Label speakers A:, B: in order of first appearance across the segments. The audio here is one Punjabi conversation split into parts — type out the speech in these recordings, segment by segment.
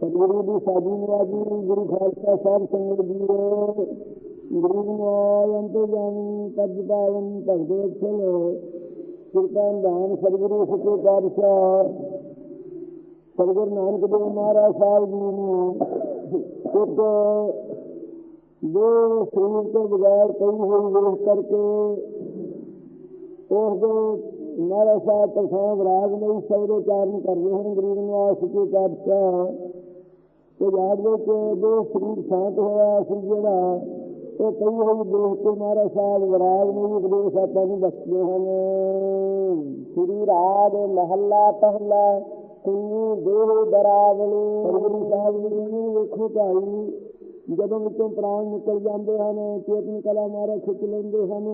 A: ਸਤਿਗੁਰੂ ਦੀ ਸਾਜੀ ਨਿਵਾਜੀ ਗੁਰੂ ਖਾਲਸਾ ਸਾਹਿਬ ਸੰਗਤ ਜੀਓ ਗੁਰੂ ਨਾਮ ਅੰਤ ਜਾਣੀ ਤਜ ਪਾਵਨ ਭਗਦੇ ਅਖਲ ਕਿਰਪਾ ਦਾਨ ਸਤਿਗੁਰੂ ਸੱਚੇ ਪਾਤਸ਼ਾਹ ਸਤਿਗੁਰੂ ਨਾਨਕ ਦੇਵ ਮਹਾਰਾਜ ਸਾਹਿਬ ਜੀ ਨੂੰ ਇੱਕ ਦੋ ਸਰੀਰ ਤੋਂ ਬਗੈਰ ਕਈ ਹੋਈ ਵੇਖ ਕਰਕੇ ਉਸ ਦੇ ਮਹਾਰਾਜ ਸਾਹਿਬ ਪ੍ਰਸਾਦ ਵਿਰਾਗ ਸਭ ਦੇ ਚਾਰਨ ਕਰਦੇ ਹਨ, ਗਰੀਬ ਨਿਵਾਸ ਸੱਚੇ ਪਾਤਸ਼ਾਹ ਤੇ ਯਾਦ ਵਿੱਚ ਦੋ ਸਰੀਰ ਸ਼ਾਂਤ ਹੋਇਆ ਸੀ ਜਿਹੜਾ ਇਹ ਕਈ ਹੋਈ ਦੇਖ ਕੇ ਮਹਾਰਾਜ ਸਾਹਿਬ ਰਾਗ ਨੂੰ ਵੀ ਉਪਦੇਸ਼ ਆਪਾਂ ਨੂੰ ਦੱਸਦੇ ਹਨ। ਸ੍ਰੀ ਰਾਗ ਮਹੱਲਾ ਪਹਿਲਾ ਸੁਣੀ ਦੇਹ ਡਰਾਵਣੀ ਗੁਰੂ ਸਾਹਿਬ ਜੀ ਨੂੰ ਵੇਖੋ ਭਾਈ, ਜਦੋਂ ਵਿੱਚੋਂ ਪ੍ਰਾਣ ਨਿਕਲ ਜਾਂਦੇ ਹਨ, ਚੇਤਨ ਕਲਾ ਮਾਰਾ ਖਿੱਚ ਲੈਂਦੇ ਹਨ।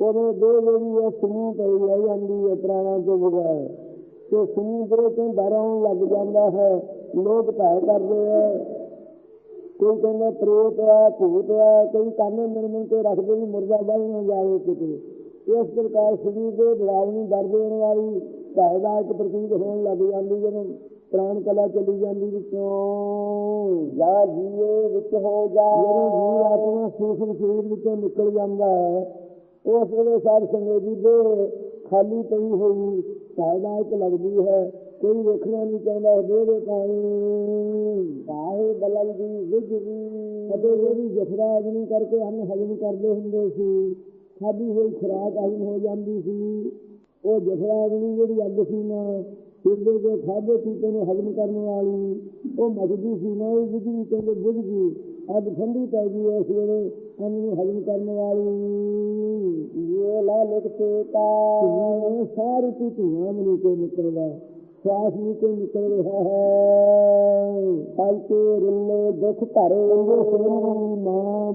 A: ਉਹਦੇ ਦੇ ਜਿਹੜੀ ਹੈ ਸੁਣੀ ਪਈ ਰਹਿ ਜਾਂਦੀ ਹੈ, ਪ੍ਰਾਣਾਂ ਤੋਂ ਬਗੈਰ। ਤੇ ਸੁਣੀ ਤੋਂ ਡਰ ਆਉਣ ਲੱਗ ਜਾਂਦਾ ਹੈ। ਲੋਕ ਭੈ ਕਰਦੇ ਹੈ ਕੋਈ ਕਹਿੰਦਾ ਪ੍ਰੇਤ ਹੈ ਭੂਤ ਹੈ ਕਈ ਕਾਨੇ ਮਿਲ ਕੇ ਰੱਖਦੇ ਵੀ ਮੁਰਦਾ ਬਾਈ ਨਾ ਜਾਵੇ ਕਿਤੇ। ਇਸ ਪ੍ਰਕਾਰ ਸਰੀਰ ਦੇ ਡਰਾਵਣੀ ਡਰ ਦੇਣ ਵਾਲੀ ਭੈ ਦਾ ਇੱਕ ਪ੍ਰਤੀਕ ਹੋਣ ਲੱਗ ਜਾਂਦੀ ਜਦੋਂ ਪ੍ਰਾਣ ਕਲਾ ਚਲੀ ਜਾਂਦੀ ਵਿੱਚੋਂ ਜਾਂ ਜੀਏ ਵਿੱਚ ਹੋ ਜਾ। ਜਦੋਂ ਜੀਵ ਆਤਮਾ ਸੂਖਮ ਸਰੀਰ ਵਿੱਚੋਂ ਨਿਕਲ ਜਾਂਦਾ ਹੈ ਉਸ ਵੇਲੇ ਸਾਧ ਸੰਗਤ ਜੀ ਦੇ ਖਾਲੀ ਪਈ ਹੋਈ ਫਾਇਦਾ ਇੱਕ ਲੱਗਦੀ ਹੈ। ਕੋਈ ਵੇਖਣਾ ਨਹੀਂ ਚਾਹੁੰਦਾ ਦੇ ਦੇ ਪਾਣੀ, ਬਾਹੇ ਬਲੰਦੀ ਵਿਜਰੀ ਅਤੇ ਜਿਹੜੀ ਜਫਰਾ ਅਗਨੀ ਕਰਕੇ ਹਮ ਹਜਮ ਕਰਦੇ ਹੁੰਦੇ ਸੀ। ਖਾਦੀ ਹੋਈ ਖੁਰਾਕ ਹਜਮ ਹੋ ਜਾਂਦੀ ਸੀ। ਉਹ ਜਫਰਾ ਅਗਨੀ ਜਿਹੜੀ ਅੱਗ ਸੀ ਨਾ ਸਿੱਧੇ ਦੇ ਖਾਦੇ ਪੀਤੇ ਨੂੰ ਹਜਮ ਕਰਨ ਵਾਲੀ, ਉਹ ਮਜਦੀ ਸੀ ਨਾ, ਉਹ ਵਿਜਰੀ ਕਹਿੰਦੇ ਬੁਝ ਗਈ ਅੱਜ ਠੰਡੀ ਪੈ ਗਈ ਇਸ ਵੇਲੇ ਉਹਨੂੰ ਹਜਮ ਕਰਨ ਵਾਲੀ। ਇਹ ਲਾ ਲਿਖਤੇ ਕਾ ਸਾਰੀ ਤੀ ਧੂਆਂ ਮਨੀ ਕੇ ਨਿਕਲਦਾ ਸਵਾਸ ਨਹੀਂ ਕੋਈ ਨਿਕਲ ਰਿਹਾ ਹੈ। ਪਾਈਤੇ ਰਿੱਲੇ ਦੁੱਖ ਧਰੇ ਉਹ ਮਾਂ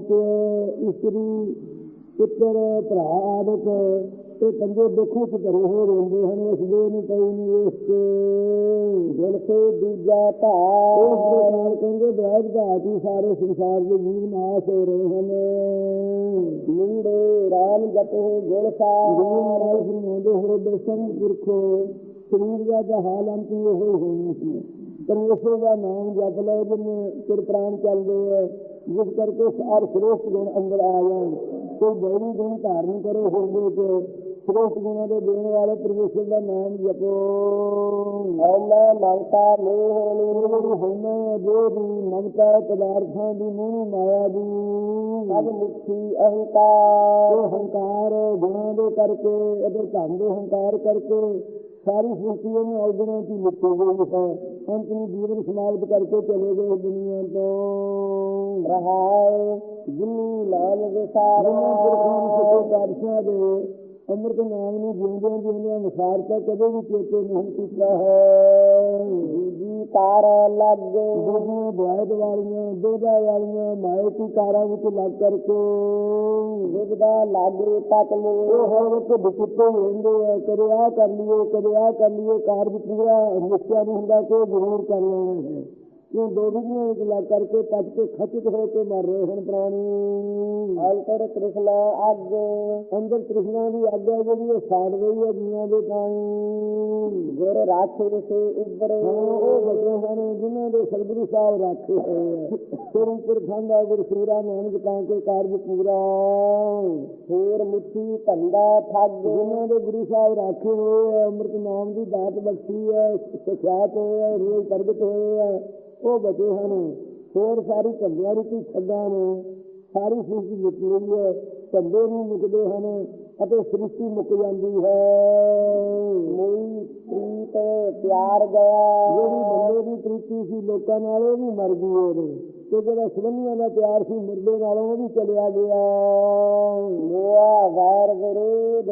A: ਤੇ ਇਸਤਰੀ ਪੰਜੇ ਦੁੱਖੋਂ ਚ ਭਰੇ ਹੋਏ ਰਹਿੰਦੇ ਹਨ ਉਸ ਦੇ ਨੂੰ ਪਈ ਨਹੀਂ ਵੇਖ ਕੇ ਦਿਲ ਤੇ ਦੂਜਾ ਧਾ ਉਸ ਦੇ ਨਾਲ ਕਹਿੰਦੇ ਬੈਠ ਧਾਤੀ ਸਾਰੇ ਸੰਸਾਰ ਦੇ ਜੀਵ ਨਾਸ਼ ਹੋ ਰਹੇ ਹਨ। ਮੁੰਡੇ ਰਾਮ ਜਪੇ ਗੁਣ ਸਾਰ ਨਾਲ ਫਰਮਾਉਂਦੇ ਹੋਏ ਦਰਸ਼ਨ ਪੁਰਖੋ, ਸਰੀਰ ਦਾ ਤਾਂ ਹਾਲ ਅੰਤ ਇਹ ਹੋਈ ਸੀ ਪਰਮੇਸ਼ਰ ਦਾ ਨਾਮ ਜਪ ਲਓ ਜਿਵੇਂ ਚਿਰ ਪ੍ਰਾਣ ਚੱਲਦੇ ਹੈ ਜਿਸ ਕਰਕੇ ਸਾਰ ਸ੍ਰੇਸ਼ਟ ਗੁਣ ਅੰਦਰ ਆ ਜਾਣ। ਕੋਈ ਬੜੀ ਗੁਣ ਧਾਰਨ ਕਰੋ ਹੋਵੇ ਤੇ ਸ੍ਰੇਸ਼ਟ ਗੁਣਾਂ ਦੇ ਦੇਣ ਵਾਲੇ ਪਰਮੇਸ਼ਰ ਦਾ ਨਾਮ ਜਪੋ ਹਉਮੈ ਮਮਤਾ ਮੋਹ ਨਿਰਵਿਘਨ ਹੋਮੈ ਜੋ ਦੀ ਮਮਤਾ ਪਦਾਰਥਾਂ ਦੀ ਮੋਹ ਮਾਇਆ ਦੀ ਸਭ ਮੁਕਤੀ ਅਹੰਕਾਰ ਉਹ ਹੰਕਾਰ ਗੁਣਾਂ ਦੇ ਕਰਕੇ ਅਤੇ ਧਨ ਦੇ ਹੰਕਾਰ ਕਰਕੇ ਸਾਰੀ ਸ੍ਰਿਸ਼ਟੀ ਨੂੰ ਔਗਣਾਂ ਦੀ ਮਿੱਟੀ ਗਈ ਹੈ ਅੰਤ ਨੂੰ ਜੀਵਨ ਸਮਾਪਤ ਕਰਕੇ ਚਲੇ ਗਏ ਦੁਨੀਆ ਤੋਂ ਰਹਾਏ ਜਿਨੀ ਲਾਲ ਦੇ ਸਾਰੇ ਪੁਰਖਾਂ ਪਾਤਸ਼ਾਹ ਦੇ ਅੰਮ੍ਰਿਤ ਨਾਮ ਨੂੰ ਜਿਉਂਦਿਆਂ ਜਿਉਂਦਿਆਂ ਵਿਸਾਰ ਤਾਂ ਕਦੇ ਵੀ ਚੇਤੇ ਨਹੀਂ ਕੀਤਾ ਹੈ। ਜੀ ਤਾਰ ਲੱਗ ਜਿਹੜੀਆਂ ਦੁਆਇਤ ਵਾਲੀਆਂ ਦੋਦਾ ਵਾਲੀਆਂ ਮਾਏ ਕਾਰਾਂ ਵਿੱਚ ਲੱਗ ਕਰਕੇ ਜਿਹਦਾ ਲਾਗੇ ਤੱਕ ਨੂੰ ਉਹ ਹਰ ਬਿਚਿੱਤੇ ਰਹਿੰਦੇ ਆ। ਕਦੇ ਆ ਕਰ ਲਈਏ, ਕਦੇ ਆ ਕਰ ਲਈਏ। ਕਾਰਜ ਪੂਰਾ ਨਿਸ਼ਚੈ ਨਹੀਂ ਹੁੰਦਾ ਕਿ ਜ਼ਰੂਰ ਕਰ ਲੈਣਾ ਹੈ। ਕਿਉਂ ਦੋ ਵਿਧੀਆਂ ਵਿੱਚ ਲੱਗ ਕਰਕੇ ਪੱਜ ਕੇ ਖਚਿਤ ਹੋ ਕੇ ਮਰ ਰਹੇ ਹਨ ਪ੍ਰਾਣੀ। ਅੰਤਰ ਤ੍ਰਿਸ਼ਨਾ ਅੱਗ ਅੰਦਰ ਤ੍ਰਿਸ਼ਨਾ ਦੀ ਅੱਗ ਹੈ ਜਿਹੜੀ ਉਹ ਸਾੜ ਰਹੀ ਹੈ ਦੁਨੀਆਂ ਦੇ ਪਾਣੀ ਗੁਰ ਰਾਖੇ ਸੇ ਉੱਪਰੇ। ਉਹ ਬਚੇ ਹਨ ਜਿਨ੍ਹਾਂ ਦੇ ਸਤਿਗੁਰੂ ਸਾਹਿਬ ਰਾਖੇ ਹੋਏ ਹੈ ਸਿਰ ਉੱਪਰ ਖੰਡਾ ਗੁਰ ਸੂਰਾ ਨਾਨਕ ਤਾਂ ਕੇ ਕਾਰਜ ਪੂਰਾ। ਫੇਰ ਮੁੱਠੀ ਧੰਦਾ ਠੱਗ। ਜਿਨ੍ਹਾਂ ਦੇ ਗੁਰੂ ਸਾਹਿਬ ਰਾਖੇ ਹੋਏ ਅੰਮ੍ਰਿਤ ਨਾਮ ਦੀ ਦਾਤ ਬਖਸ਼ੀ ਹੈ ਸਿਖਿਆਤ ਹੋਏ ਹੈ ਰੋਜ਼ ਪ੍ਰਗਟ ਹੋਏ ਹੈ ਉਹ ਬਚੇ ਹਨ ਹੋਰ ਸਾਰੀ ਕੰਡਿਆਂ ਦੀ ਛੱਡਾਂ ਨੇ ਸਾਰੀ ਸ੍ਰਿਸ਼ਟੀ ਮੁੱਕ ਗਈ ਹੈ। ਕੰਡੇ ਵੀ ਮੁੱਕਦੇ ਹਨ ਅਤੇ ਸ੍ਰਿਸ਼ਟੀ ਮੁੱਕ ਜਾਂਦੀ ਹੈ। ਮੋਈ ਪ੍ਰੀਤ ਪਿਆਰ ਗਿਆ। ਜਿਹੜੀ ਬੰਦੇ ਦੀ ਪ੍ਰੀਤੀ ਸੀ ਲੋਕਾਂ ਨਾਲ ਉਹ ਵੀ ਮਰ ਗਈ ਉਹਦੇ ਤੇ ਜਿਹੜਾ ਸੁਣਨੀਆਂ ਦਾ ਪਿਆਰ ਸੀ ਮੁਰਦੇ ਨਾਲੋਂ ਉਹ ਵੀ ਚਲਿਆ ਗਿਆ। ਮੋਆ ਵੈਰ ਵਿਰੋਧ।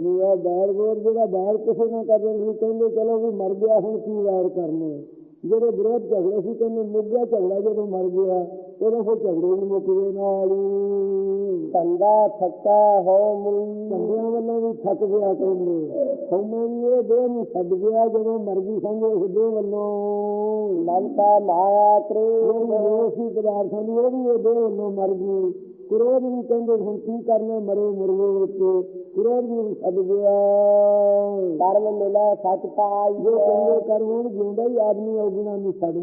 A: ਮੋਆ ਵੈਰ ਵਿਰੋਧ ਜਿਹੜਾ ਵੈਰ ਕਿਸੇ ਨਾਲ ਕਰਦੇ ਸੀ ਕਹਿੰਦੇ ਚਲੋ ਵੀ ਮਰ ਗਿਆ ਹੁਣ ਕੀ ਵੈਰ ਕਰਨੇ? ਜਿਹੜੇ ਵਿਰੋਧ ਝਗੜੇ ਸੀ ਕਹਿੰਦੇ ਮੁੱਗਾ ਝਗੜਾ ਜਦੋਂ ਮਰ ਗਿਆ ਉਹਦੇ ਫਿਰ ਝਗੜੇ ਨੂੰ ਮੁੱਕ ਗਏ ਨਾਲ ਕੰਦਾ ਥੱਕਾ ਹੋ ਮੁਈ। ਕੰਦਿਆਂ ਵੱਲੋਂ ਵੀ ਥੱਕ ਗਿਆ ਕਹਿੰਦੇ ਹਉਮੈ ਇਹ ਦੇਹ ਨੂੰ ਛੱਡ ਗਿਆ ਜਦੋਂ ਮਰ ਗਈ ਸਮਝੋ ਉਸ ਦੇਹ ਵੱਲੋਂ। ਮਮਤਾ ਮਾਇਆ ਕ੍ਰੋਧ ਸੀ ਪਦਾਰਥਾਂ ਦੀ ਉਹ ਵੀ ਇਹ ਦੇਹ ਵੱਲੋਂ ਮਰ ਗਈ। ਕੁਰੋਧ ਵੀ ਕਹਿੰਦੇ ਹੁਣ ਕੀ ਕਰਨਾ ਮਰੇ ਮੁਰਗੇ ਵਿੱਚ ਕੁਰੋਧ ਵੀ ਛੱਡ ਗਿਆ
B: ਕਰਮ ਮਿਲਾ ਸਚ ਪਾਈ
A: ਜੋ ਕਹਿੰਦੇ ਕਰਮ ਜਿਉਂਦਾ ਹੀ ਆਦਮੀ ਔਗਣਾ ਨੂੰ ਛੱਡ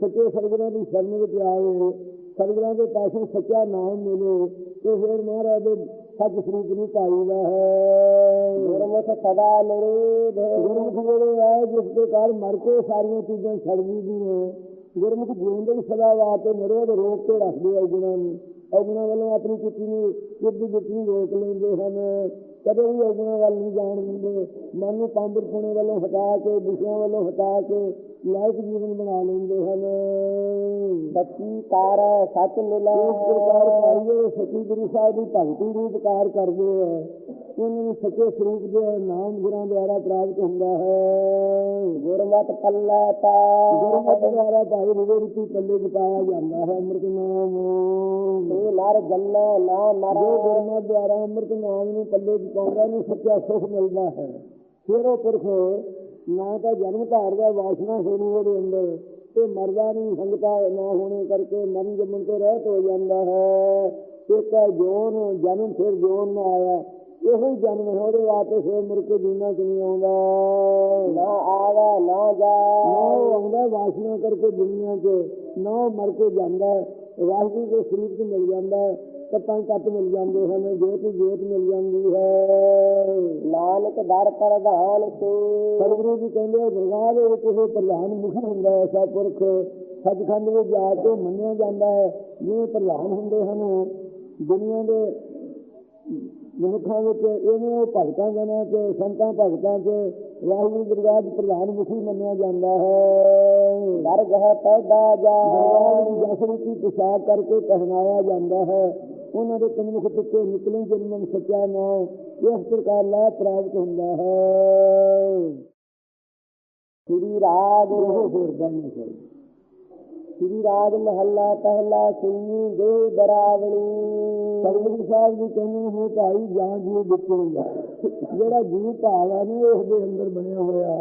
A: ਸੱਚੇ ਸਰਗਰਾਂ ਦੀ ਸ਼ਰਨ ਵਿੱਚ ਆਵੇ ਸਰਗਰਾਂ ਦੇ ਪਾਸੋਂ ਸੱਚਾ ਨਾਮ ਮਿਲੇ। ਤੇ ਫਿਰ ਮਹਾਰਾਜ ਦੇ ਸੱਚ ਸਰੂਪ ਨੂੰ ਪਾਈਦਾ ਹੈ।
B: ਗੁਰਮੁਖ ਸਦਾ ਨਿਰੋਧ
A: ਗੁਰਮੁਖ ਜਿਹੜੇ ਹੈ ਜਿਸ ਦੇ ਕਾਰਨ ਮਰ ਕੇ ਸਾਰੀਆਂ ਚੀਜ਼ਾਂ ਛੱਡ ਦਿੰਦੀਆਂ ਗੁਰਮੁਖ ਜਿਉਂਦੇ ਹੀ ਸਦਾ ਵਾਸਤੇ ਨਿਰੋਧ ਰੋਕ ਕੇ ਰੱਖਦੇ ਆ ਗੁਣਾਂ ਨੂੰ। ਔਗਣਾ ਵੱਲੋਂ ਆਪਣੀ ਚਿੱਤੀ ਨੂੰ ਸਿੱਧੀ ਜਿੱਤੀ ਰੋਕ ਲੈਂਦੇ ਹਨ। ਕਦੇ ਵੀ ਔਗਣਾ ਵੱਲ ਨਹੀਂ ਜਾਣ ਦਿੰਦੇ। ਮਨ ਨੂੰ ਪਾਂਦਰ ਪੁਣੇ ਵੱਲੋਂ ਹਟਾ ਕੇ, ਵਿਸ਼ਿਆਂ ਵੱਲੋਂ ਹਟਾ ਕੇ ਲਾਇਕ ਜੀਵਨ ਬਣਾ ਲੈਂਦੇ ਹਨ।
B: ਸੱਚੀ ਕਾਰ ਸਚ ਮਿਲਾ।
A: ਇਸ ਪ੍ਰਕਾਰ ਪਾਈਏ ਸੱਚੀ ਗੁਰੂ ਸਾਹਿਬ ਦੀ ਭਗਤੀ ਨੂੰ ਉਪਕਾਰ ਕਰਦੇ ਆ। ਉਹਨਾਂ ਨੂੰ ਸੱਚੇ ਸਰੂਪ ਦੇ ਨਾਮ ਗੁਰਾਂ ਦੁਆਰਾ ਪ੍ਰਾਪਤ ਹੁੰਦਾ ਹੈ।
B: ਗੁਰਮਤਿ ਪੱਲਾ ਪਾ
A: ਗੁਰਮਤਿ ਦੁਆਰਾ ਭਾਈ ਰਿਵੇ ਰਿਤੀ ਪੱਲੇ ਚ ਪਾਇਆ ਜਾਂਦਾ ਹੈ ਅੰਮ੍ਰਿਤ ਨਾਮ।
B: ਤੂੰ ਨਰ ਜੰਮੈ ਨਾ ਮਰੈ।
A: ਜੋ ਗੁਰਮਤਿ ਦੁਆਰਾ ਅੰਮ੍ਰਿਤ ਨਾਮ ਨੂੰ ਪੱਲੇ ਚ ਪਾਉਂਦਾ ਨੂੰ ਸੱਚਾ ਸੁਖ ਮਿਲਦਾ ਹੈ। ਫਿਰ ਉਹ ਪੁਰਖ ਨਾ ਤਾਂ ਜਨਮ ਧਾਰ ਦਾ ਵਾਸਨਾ ਹੋਣੀ ਉਹਦੇ ਅੰਦਰ। ਤੇ ਮਰਦਾ ਨਹੀਂ ਸੰਗਤਾ ਨਾ ਹੋਣੇ ਕਰਕੇ ਮਰਨ ਜੰਮਣ ਤੋਂ ਰਹਿਤ ਹੋ ਜਾਂਦਾ ਹੈ। ਇੱਕ ਹੈ ਜੋਨ ਜਨਮ ਫਿਰ ਜੋਨ ਨਾ ਆਇਆ। ਇਹੋ ਹੀ ਜਨਮ ਹੈ ਉਹਦੇ ਵਾਸਤੇ ਫਿਰ ਮੁੜ ਕੇ ਜੀਣਾ ਕਿਵੇਂ ਆਉਂਦਾ?
B: ਨਾ ਆਵੇ ਨਾ ਜਾ
A: ਨਾ ਉਹ ਆਉਂਦਾ ਵਾਸਨਾ ਕਰਕੇ ਦੁਨੀਆ 'ਚ ਨਾ ਮਰ ਕੇ ਜਾਂਦਾ। ਵਾਹਿਗੁਰੂ ਦੇ ਸਰੂਪ 'ਚ ਮਿਲ ਜਾਂਦਾ ਤਤਾਂ ਤੱਤ ਮਿਲ ਜਾਂਦੇ ਹਨ ਜੋਤ ਹੀ ਜੋਤ ਮਿਲ ਜਾਂਦੀ ਹੈ।
B: ਨਾਨਕ ਦਰ ਪ੍ਰਧਾਨ ਤੂੰ।
A: ਸਤਿਗੁਰੂ ਜੀ ਕਹਿੰਦੇ ਦਰਗਾਹ ਦੇ ਵਿੱਚ ਇਹ ਪ੍ਰਧਾਨ ਮੁਖੀ ਹੁੰਦਾ ਹੈ ਐਸਾ ਪੁਰਖ ਸੱਚਖੰਡ ਵਿੱਚ ਜਾ ਕੇ ਮੰਨਿਆ ਜਾਂਦਾ ਹੈ ਜਿਵੇਂ ਪ੍ਰਧਾਨ ਹੁੰਦੇ ਹਨ ਦੁਨੀਆ ਦੇ ਮਨੁੱਖਾਂ ਵਿੱਚ ਇਹਨੂੰ ਭਗਤਾਂ ਜਨਾਂ ਚ ਸੰਤਾਂ ਭਗਤਾਂ ਚ ਵਾਹਿਗੁਰੂ ਦਰਗਾਹ ਦੇ ਪ੍ਰਧਾਨ ਮੁਖੀ ਮੰਨਿਆ ਜਾਂਦਾ ਹੈ।
B: ਦਰਗਹ ਪੈਦਾ ਜਾ।
A: ਜਸਰ ਦੀ ਪਿਸ਼ਾਬ ਕਰਕੇ ਪਹਿਨਾਇਆ ਜਾਂਦਾ ਹੈ। ਉਹਨਾਂ ਦੇ ਕਨਮੁਖ ਟੁੱਟੇ ਨਿਕਲੇ ਜਨਮ ਸੱਚਾ ਨਾਮ ਇਸ ਪ੍ਰਕਾਰ ਲਾ ਪ੍ਰਾਪਤ ਹੁੰਦਾ ਹੈ।
B: ਸ੍ਰੀ ਰਾਗ
A: ਉਹ ਫਿਰਦਾ ਨਹੀਂ ਹੈ
B: ਸ੍ਰੀ ਰਾਗ ਮਹੱਲਾ ਪਹਿਲਾ ਸੁਣੀ ਦੇ ਦਰਾਵਣੀ
A: ਸਤਿਗੁਰੂ ਸਾਹਿਬ ਜੀ ਕਹਿੰਦੇ ਨੇ ਭਾਈ ਜਾਂ ਜੀ ਵਿਚਰੂਗਾ ਜਿਹੜਾ ਜੀਵ ਭਾਵ ਹੈ ਨਾ ਉਸ ਦੇ ਅੰਦਰ ਬਣਿਆ ਹੋਇਆ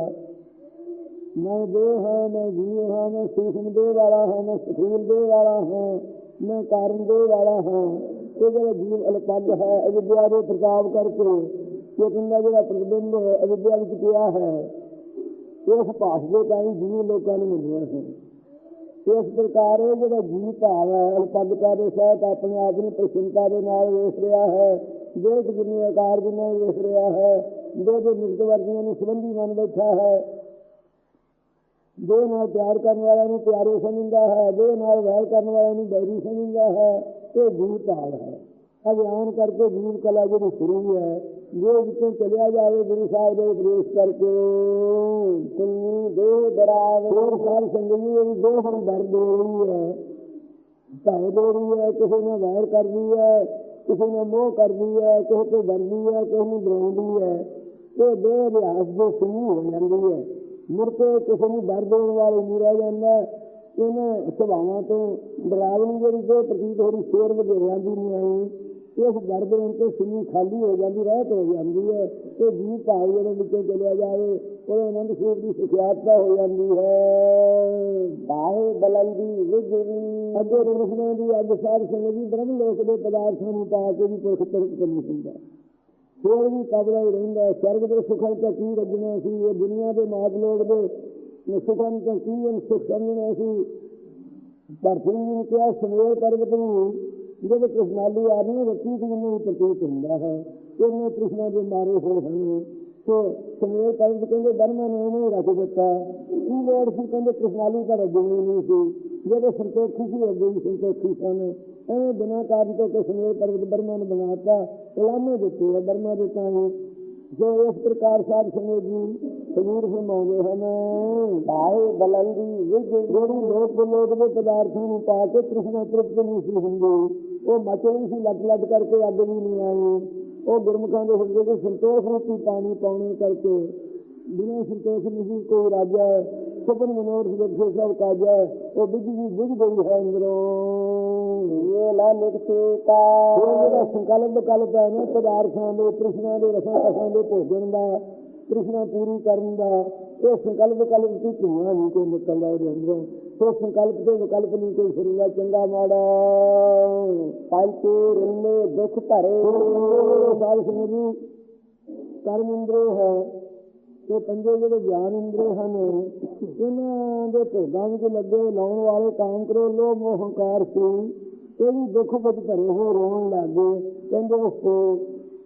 A: ਮੈਂ ਦੇਹ ਹਾਂ, ਮੈਂ ਜੀਵ ਹਾਂ, ਮੈਂ ਸੂਖਮ ਦੇ ਵਾਲਾ ਹਾਂ, ਮੈਂ ਸਥੂਲ ਦੇ ਵਾਲਾ ਹਾਂ, ਮੈਂ ਕਾਰਨ ਦੇ ਵਾਲਾ ਹਾਂ। ਇਹ ਜਿਹੜਾ ਜੀਵ ਅਲਪੱਗ ਹੈ ਅਵਿਦਿਆ ਦੇ ਪ੍ਰਤਾਪ ਕਰਕੇ ਚੇਤਨ ਦਾ ਜਿਹੜਾ ਪ੍ਰਤਿਬਿੰਬ ਅਵਿਦਿਆ ਵਿੱਚ ਪਿਆ ਹੈ ਉਸ ਭਾਸ਼ ਦੇ ਕਾਰਨ ਜੀਵ ਲੋਕਾਂ ਨੂੰ ਮਿਲਿਆ ਹੈ ਇਸ ਪ੍ਰਕਾਰ ਉਹ ਜਿਹੜਾ ਜੀਵ ਭਾਵ ਹੈ ਅਲਪੱਗਤਾ ਦੇ ਸਹਿਤ ਆਪਣੇ ਆਪ ਨੂੰ ਪ੍ਰਸੰਨਤਾ ਦੇ ਨਾਲ ਵੇਖ ਰਿਹਾ ਹੈ, ਦੇਖ ਜਿੰਨੇ ਆਕਾਰ ਜਿੰਨੇ ਵੇਖ ਰਿਹਾ ਹੈ ਦੋ ਦੇ ਨਿਰਦ ਵਰਗੀਆਂ ਨੂੰ ਸੰਬੰਧੀ ਮੰਨ ਬੈਠਾ ਹੈ ਦੇ ਨਾਲ ਪਿਆਰ ਕਰਨ ਵਾਲਿਆਂ ਨੂੰ ਪਿਆਰੇ ਸਮਝਦਾ ਹੈ ਦੇ ਨਾਲ ਵੈਰ ਕਰਨ ਵਾਲਿਆਂ ਨੂੰ ਬੈਰੀ ਸਮਝਦਾ ਹੈ, ਇਹ ਜੀਵ ਭਾਵ ਹੈ। ਅਗਿਆਨ ਕਰਕੇ ਜੀਵ ਕਲਾ ਜਿਹੜੀ ਸ਼ੁਰੂ ਹੈ ਜੋ ਵਿੱਚੋਂ ਚਲਿਆ ਜਾਵੇ, ਗੁਰੂ ਸਾਹਿਬ ਦੇ ਉਪਦੇਸ਼ ਕਰਕੇ?
B: ਸੁਣੀ ਦੇ ਦਰਾਵਣੀ
A: ਹੋਰ ਸਾਰੀ ਸੰਗਤੀ ਇਹ ਦੋ ਹੁਣ ਦਰ ਦੇ ਰਹੀ ਹੈ। ਭਾਵੇਂ ਦੇ ਰਹੀ ਹੈ, ਕਿਸੇ ਨਾਲ ਵੈਰ ਕਰਦੀ ਹੈ, ਕਿਸੇ ਨਾਲ ਮੋਹ ਕਰਦੀ ਹੈ, ਕਿਸੇ ਤੋਂ ਡਰਦੀ ਹੈ, ਕਿਸੇ ਨੂੰ ਡਰਾਉਂਦੀ ਹੈ। ਇਹ ਦੋ ਅਭਿਆਸ ਦੇ ਸਮੂਹ ਹੋ ਜਾਂਦੀ ਹੈ। ਮੁੜ ਕੇ ਕਿਸੇ ਨੂੰ ਡਰ ਦੇਣ ਵਾਲੇ ਨਹੀਂ ਰਹਿ ਜਾਂਦਾ। ਇਹਨਾਂ ਸੁਭਾਵਾਂ ਤੋਂ ਡਰਾਵਣੀ ਜਿਹੜੀ ਤੇ ਪ੍ਰਤੀਤ ਹੋ ਰਹੀ ਸ਼ੇਰ ਵਧੇਰਿਆਂ ਦੀ ਨਹੀਂ ਆਈ। ਇਸ ਡਰ ਦੇ ਸਮੂਹ ਖਾਲੀ ਹੋ ਜਾਂਦੀ ਰਹਿਤ ਹੋ ਜਾਂਦੀ ਹੈ। ਤੇ ਜੀਵ ਭਾਵ ਜਿਹੜੇ ਵਿੱਚੋਂ ਚਲਿਆ ਜਾਵੇ ਉਹਦੇ ਆਨੰਦ ਸਰੂਪ ਦੀ ਸੁਖਿਆਤਤਾ ਹੋ ਜਾਂਦੀ ਹੈ।
B: ਬਾਹੇ ਬਲੰਦੀ ਵਿਜਰੀ
A: ਅੱਗੇ ਰੁਸ਼ਨਾਂ ਦੀ ਅੱਗ ਸਾਧ ਸੰਗਤ ਦੀ ਬ੍ਰਹਮ ਲੋਕ ਦੇ ਪਦਾਰਥਾਂ ਨੂੰ ਪਾ ਕੇ ਵੀ ਪੁੱਛ ਤਰਕ ਕਰਨੀ ਹੁੰਦਾ ਫਿਰ ਵੀ ਕਬਲਾ ਹੀ ਰਹਿੰਦਾ। ਸਰਗ ਦੇ ਸੁਖਾਂ ਚ ਕੀ ਰੱਜਣਾ ਸੀ ਇਹ ਦੁਨੀਆ ਦੇ ਮਾਤ ਲੋਕ ਦੇ ਸੁਖਾਂ ਚ ਕੀ ਸੁਖ ਸਮਝਣਾ ਸੀ। ਪਰ ਫਿਰ ਵੀ ਕਿਹਾ ਸਮੇਲ ਪਰਬਤ ਨੂੰ ਜਿਹਦੇ ਕ੍ਰਿਸ਼ਨਾਲੀ ਆਦਮੀ ਰੱਖੀ ਸੀ ਪ੍ਰਤੀਤ ਹੁੰਦਾ ਹੈ ਇਹਨੇ ਕ੍ਰਿਸ਼ਨਾ ਦੇ ਮਾਰੇ ਹੋਏ ਹਨ ਸੋ ਸਮੇਲ ਪਰਬਤ ਕਹਿੰਦੇ ਬਰਮਾ ਨੇ ਇਹਨੂੰ ਰੱਖ ਦਿੱਤਾ। ਕੀ ਲੋੜ ਸੀ ਕਹਿੰਦੇ ਕ੍ਰਿਸ਼ਨਾਲੀ ਤਾਂ ਰੱਜਣੀ ਨਹੀਂ ਸੀ? ਜਿਹੜੇ ਸੰਤੋਖੀ ਸੀ, ਅੱਗੇ ਵੀ ਸੰਤੋਖੀ ਸਨ। ਐਵੇਂ ਬਿਨਾਂ ਕਾਰਨ ਤੋਂ ਕਿ ਪਰਬਤ ਬਰਮਾ ਨੂੰ ਬਣਾਤਾ ਗੁਲਾਮੇ ਦਿੱਤੇ। ਆ ਬਰਮਾ ਦੇ ਤਾਂ ਜੋ ਇਸ ਪ੍ਰਕਾਰ ਸਾਧ ਸੰਗਤ ਜੀ ਸਰੀਰ ਫਰਮਾਉਂਦੇ ਹਨ
B: ਬਾਹੇ ਬਲੰਦੀ ਵਿਜਰੀ
A: ਜਿਹੜੀ ਲੋਕ ਲੋਕ ਦੇ ਪਦਾਰਥਾਂ ਨੂੰ ਪਾ ਕੇ ਕ੍ਰਿਸ਼ਨ ਤ੍ਰਿਪਤ ਨਹੀਂ ਸੀ ਹੁੰਦੀ ਉਹ ਮਚਣੀ ਸੀ ਲੱਟ ਲੱਟ ਕਰਕੇ ਅੱਗ ਵੀ ਨਹੀਂ ਆਈ। ਉਹ ਗੁਰਮੁਖਾਂ ਦੇ ਹਿਰਦੇ ਦੇ ਸੰਤੋਖ ਰੂਪੀ ਪਾਣੀ ਪਾਉਣੇ ਕਰਕੇ ਬਿਨਾਂ ਸੰਤੋਖ ਨਹੀਂ ਕੋਈ ਰਾਜਾ ਸੁਪਨ ਮਨੋਰ ਦੇਖੇ ਸਭ ਕਾਜਾ ਉਹ ਬਿਜਲੀ ਬੁਝ ਗਈ ਹੈ ਅੰਦਰੋਂ।
B: ਇਹ ਨਾ ਨਿਕਸੇ ਕਾ।
A: ਜਿਹੜਾ ਸੰਕਲਪ ਕਲਪ ਹੈ ਨਾ ਪਦਾਰਥਾਂ ਦੇ ਕ੍ਰਿਸ਼ਨਾ ਦੇ ਰਸਾਂ ਕਸਾਂ ਦੇ ਭੋਜਨ ਦਾ ਕ੍ਰਿਸ਼ਨਾ ਪੂਰੀ ਕਰਨ ਦਾ ਇਹ ਸੰਕਲਪ ਕਲਪ ਦੀ ਧੂਆਂ ਨਹੀਂ ਕੋਈ ਨਿਕਲਦਾ ਇਹਦੇ ਅੰਦਰੋਂ। ਸੋ ਸੰਕਲਪ ਤੇ ਵਿਕਲਪ ਨਹੀਂ ਕੋਈ ਫਿਰੂਗਾ ਚੰਗਾ ਮਾੜਾ।
B: ਪੰਜ ਰਿੰਨੇ ਦੁਖ ਭਰੇ।
A: ਸਾਧ ਸੰਗਤ ਕਰਮ ਇੰਦਰੀ ਹੈ। ਇਹ ਪੰਜੇ ਜਿਹੜੇ ਗਿਆਨ ਇੰਦਰੀ ਹਨ, ਇਹਨਾਂ ਦੇ ਭੋਗਾਂ ਵਿੱਚ ਲੱਗੇ ਲਾਉਣ ਵਾਲੇ ਕਾਮ ਕਰੋ, ਲੋਭ ਮੋਹ ਹੰਕਾਰ ਸੀ। ਇਹ ਵੀ ਦੁੱਖ ਵਿੱਚ ਭਰੇ ਹੋ ਰੋਣ ਲੱਗੇ। ਕਹਿੰਦੇ ਉਹ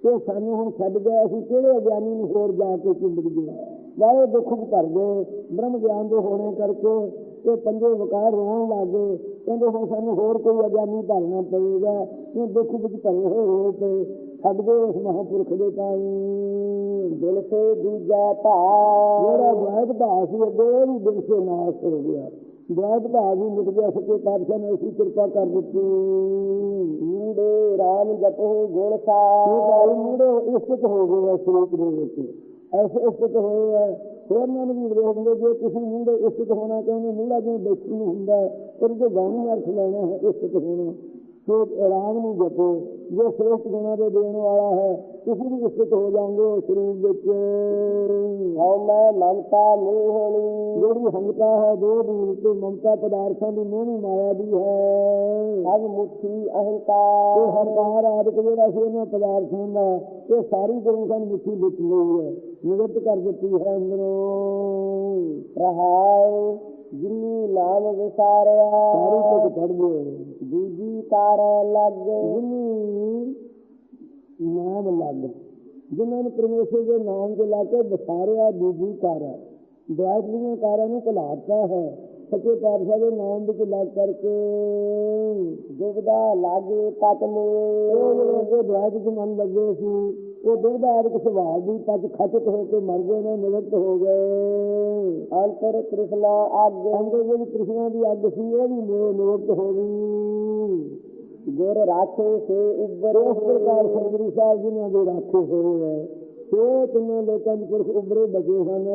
A: ਇਹ ਸਾਨੂੰ ਹੁਣ ਛੱਡ ਗਿਆ, ਅਸੀਂ ਕਿਹੜੇ ਅਗਿਆਨੀ ਨੂੰ ਹੋਰ ਜਾ ਕੇ ਚਿੰਬੜ ਗਏ। ਵਾਲੇ ਦੁੱਖ ਵਿੱਚ ਭਰ ਗਏ। ਬ੍ਰਹਮ ਗਿਆਨ ਦੇ ਹੋਣੇ ਕਰਕੇ ਇਹ ਪੰਜੇ ਵਿਕਾਰ ਰੋਣ ਲੱਗੇ ਕਹਿੰਦੇ ਹੁਣ ਸਾਨੂੰ ਹੋਰ ਕੋਈ ਅਗਿਆਨੀ ਭਾਲਣਾ ਪਏਗਾ ਇਹ ਦੁੱਖ ਵਿੱਚ ਭਰੇ ਹੋਏ ਰੋ ਪਏ ਛੱਡ ਉਸ ਮਹਾਂਪੁਰਖ ਦੇ ਤਾਈ।
B: ਦਿਲ ਸੇ ਦੂਜਾ ਭਾ
A: ਜਿਹੜਾ ਦ્વੈਤ ਭਾਅ ਸੀ ਅੱਗੇ ਉਹ ਵੀ ਦਿਲ ਸੇ ਨਾਸ਼ ਹੋ ਗਿਆ। ਦ્વੈਤ ਭਾਅ ਵੀ ਮਿਟ ਗਿਆ ਸੱਚੇ ਪਾਤਸ਼ਾਹ ਨੇ ਐਸੀ ਕਿਰਪਾ ਕਰ ਦਿੱਤੀ।
B: ਮੂੜੇ RAM ਜਪੋ ਗੁਣ
A: ਇਹ
B: ਸਾਰ
A: ਕਾਲ ਮੂੜੇ ਇਸਤ ਹੋ ਗਏ ਆ ਸਰੂਪ ਦੇ ਵਿੱਚ। ਐਸੇ ਇਸਤ ਹੋਏ ਆ ਹੋਰਨਾਂ ਨੂੰ ਵੀ ਵੇਖਦੇ ਜੇ ਤੁਸੀਂ ਮੂੜੇ ਇਸਤ ਹੋਣਾ ਚਾਹੁੰਦੇ ਮੂੜਾ ਜਿਵੇਂ ਬੈਠੀ ਨੂੰ ਹੁੰਦਾ ਹੈ, ਪਰ ਇਹਦੇ ਗਾਉਣੀ ਅਰਥ ਲੈਣਾ ਹੈ ਇਸਤ ਹੋਣਾ ਸੋ ਰਾਮ ਨੂੰ ਜਪੋ ਜੋ ਸ੍ਰੇਸ਼ਟ ਗੁਣਾਂ ਦੇ ਦੇਣ ਵਾਲਾ ਹੈ ਤੁਸੀਂ ਵੀ ਇਸਤ ਹੋ ਜਾਓਗੇ ਸਰੀਰ ਵਿੱਚ।
B: ਹਉ ਮੈਂ ਮਮਤਾ ਮੋਹਣੀ
A: ਜਿਹੜੀ ਹੰਤਾ ਹੈ ਦੋ ਦੀ ਤੇ ਮਮਤਾ ਪਦਾਰਥਾਂ ਦੀ ਮੋਹਣੀ ਮਾਇਆ ਦੀ ਹੈ।
B: ਸਭ
A: ਇਹ
B: ਅਹੰਕਾਰ
A: ਹੰਕਾਰ ਆਦਿਕ ਜਿਹੜਾ ਸੀ ਇਹਨਾਂ ਪਦਾਰਥਾਂ ਦਾ ਇਹ ਸਾਰੀ ਗੁਰਮੁਖਾਂ ਦੀ ਮਿੱਠੀ ਵਿੱਚ ਲਈ ਹੈ। ਨਿਵਰਤ ਕਰ ਦਿੱਤੀ ਹੈ ਅੰਦਰੋਂ।
B: ਰਹਾਉ। ਜਿਨੀ ਨਾਮ ਵਿਸਾਰਿਆ
A: ਸਾਰੀ ਤੁਕ ਪੜ ਗਏ
B: ਦੂਜੀ ਤਾਰ ਲੱਗ।
A: ਜਿਨੀ ਨਾਮ ਲੱਗ। ਜਿਨ੍ਹਾਂ ਨੇ ਪਰਮੇਸ਼ਰ ਦੇ ਨਾਮ ਦੇ ਲਾ ਕੇ ਵਿਸਾਰਿਆ ਦੂਜੀ ਕਾਰਾ ਦਵਾਇਤ ਦੀਆਂ ਕਾਰਾਂ ਨੂੰ ਭੁਲਾਤਾ ਹੈ। ਸੱਚੇ ਪਾਤਸ਼ਾਹ ਦੇ ਨਾਮ ਵਿੱਚ ਲੱਗ ਕਰਕੇ
B: ਦੁਬਦਾ ਲਾਗੇ ਪਤ
A: ਉਹ ਜਿਹੜੇ ਅੱਗੇ ਦਵਾਇਤ ਚ ਮਨ ਲੱਗੇ ਸੀ ਉਹ ਦੁਰਦਾ ਆਦਿਕ ਸੁਭਾਅ ਦੀ ਪੱਜ ਖਚਤ ਹੋ ਕੇ ਮਰ ਗਏ ਨੇ ਨਿਵਰਤ ਹੋ ਗਏ।
B: ਅੰਤਰ ਕ੍ਰਿਸ਼ਨਾ ਅੱਗ
A: ਅੰਦਰ ਜਿਹੜੀ ਕ੍ਰਿਸ਼ਨਾ ਦੀ ਅੱਗ ਸੀ ਉਹ ਵੀ ਨਿ- ਨਿਵਰਤ ਹੋ ਗਈ।
B: ਗੁਰ ਰਾਖੇ ਸੇ ਉੱਬਰੇ
A: ਇਸ ਪ੍ਰਕਾਰ ਸਤਿਗੁਰੂ ਸਾਹਿਬ ਜੀ ਨੇ ਦੇ ਰਾਖੇ ਹੋਏ ਹੈ ਤੇ ਤਿੰਨੇ ਲੋਕਾਂ ਦੇ ਪੁਰਖ ਉੱਭਰੇ ਬਚੇ ਹਨ।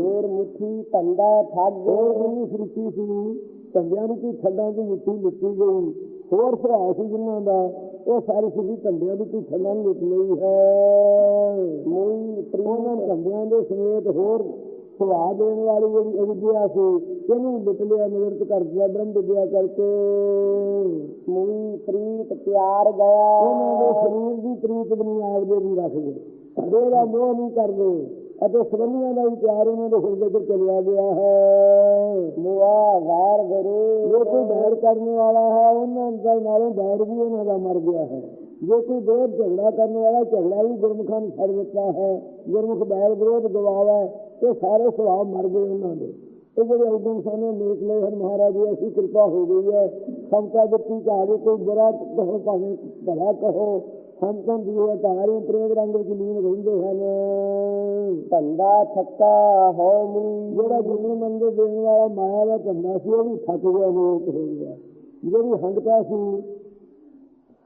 B: ਹੋਰ ਮੁਠੀ ਧੰਦਾ ਠੱਗ।
A: ਹੋਰ ਜਿੰਨੀ ਸ੍ਰਿਸ਼ਟੀ ਸੀ ਧੰਦਿਆਂ ਦੀ ਕੀ ਛੱਡਾਂ ਦੀ ਮਿੱਟੀ ਲੁੱਟੀ ਗਈ। ਹੋਰ ਭਰਾ ਸੀ ਜਿਨ੍ਹਾਂ ਦਾ ਉਹ ਸਾਰੀ ਸ੍ਰਿਸ਼ਟੀ ਧੰਦਿਆਂ ਦੀ ਕੀ ਛੱਡਾਂ ਨੂੰ ਲੁੱਟ ਲਈ ਹੈ
B: ਮੂਲ
A: ਉਹਨਾਂ ਧੰਦਿਆਂ ਦੇ ਸਮੇਤ ਹੋਰ ਸੁਭਾਅ ਦੇਣ ਵਾਲੀ ਜਿਹੜੀ ਅਵਿਦਿਆ ਸੀ ਇਹਨੂੰ ਲੁੱਟ ਲਿਆ ਨਿਵਰਤ ਕਰ ਦਿੱਤਾ ਬ੍ਰਹਮ ਵਿਦਿਆ ਕਰਕੇ।
B: ਮੂਲ ਪ੍ਰੀਤ ਪਿਆਰ ਗਿਆ।
A: ਉਹਨਾਂ ਦੇ ਸਰੀਰ ਦੀ ਪ੍ਰੀਤ ਨਹੀਂ ਆਪਦੇ ਵੀ ਰੱਖਦੇ। ਦੇਹ ਦਾ ਮੋਹ ਨਹੀਂ ਕਰਦੇ ਅਤੇ ਸਬੰਧੀਆਂ ਦਾ ਵੀ ਪਿਆਰ ਉਹਨਾਂ ਦੇ ਹਿਰਦੇ ਵਿੱਚ ਚਲਿਆ ਗਿਆ ਹੈ।
B: ਮੁਆ ਵੈਰ ਗੁਰੂ।
A: ਜੇ ਕੋਈ ਬੈਰ ਕਰਨ ਵਾਲਾ ਹੈ ਉਹਨਾਂ ਦਾ ਨਾਲੋਂ ਬੈਰ ਵੀ ਉਹਨਾਂ ਦਾ ਮਰ ਗਿਆ ਹੈ। ਜੇ ਕੋਈ ਵਿਰੋਧ ਝਗੜਾ ਕਰਨ ਵਾਲਾ ਝਗੜਾ ਵੀ ਗੁਰਮੁਖਾਂ ਨੂੰ ਛੱਡ ਦਿੱਤਾ ਹੈ। ਗੁਰਮੁਖ ਬੈਰ ਵਿਰੋਧ ਗਵਾਵਾ ਇਹ ਸਾਰੇ ਸੁਭਾਅ ਮਰ ਗਏ ਉਹਨਾਂ ਦੇ। ਇਹ ਜਿਹੜੇ ਉਦਮ ਸਾਨੂੰ ਮੇਕ ਲਏ ਹਨ ਮਹਾਰਾਜ ਜੀ ਐਸੀ ਕਿਰਪਾ ਹੋ ਗਈ ਹੈ ਸਮਤਾ ਦਿੱਤੀ ਚਾਹੇ ਕੋਈ ਬੁਰਾ ਕਹੋ ਭਾਵੇਂ ਭਲਾ ਕਹੋ ਸੰਤਾਂ ਦੀ ਇਹ ਤਾਰੇ ਪ੍ਰੇਮ ਰੰਗ ਵਿੱਚ ਲੀਨ ਰਹਿੰਦੇ ਹਨ।
B: ਧੰਦਾ ਥੱਕਾ ਹੋ ਮੂਲ
A: ਜਿਹੜਾ ਗੁਰੂ ਮੰਦੇ ਦੇਣ ਵਾਲਾ ਮਾਇਆ ਦਾ ਧੰਦਾ ਸੀ, ਉਹ ਵੀ ਥੱਕ ਗਿਆ ਨੋਟ ਹੋ ਗਿਆ ਜਿਹੜੀ ਹੰਗਤਾ ਸੀ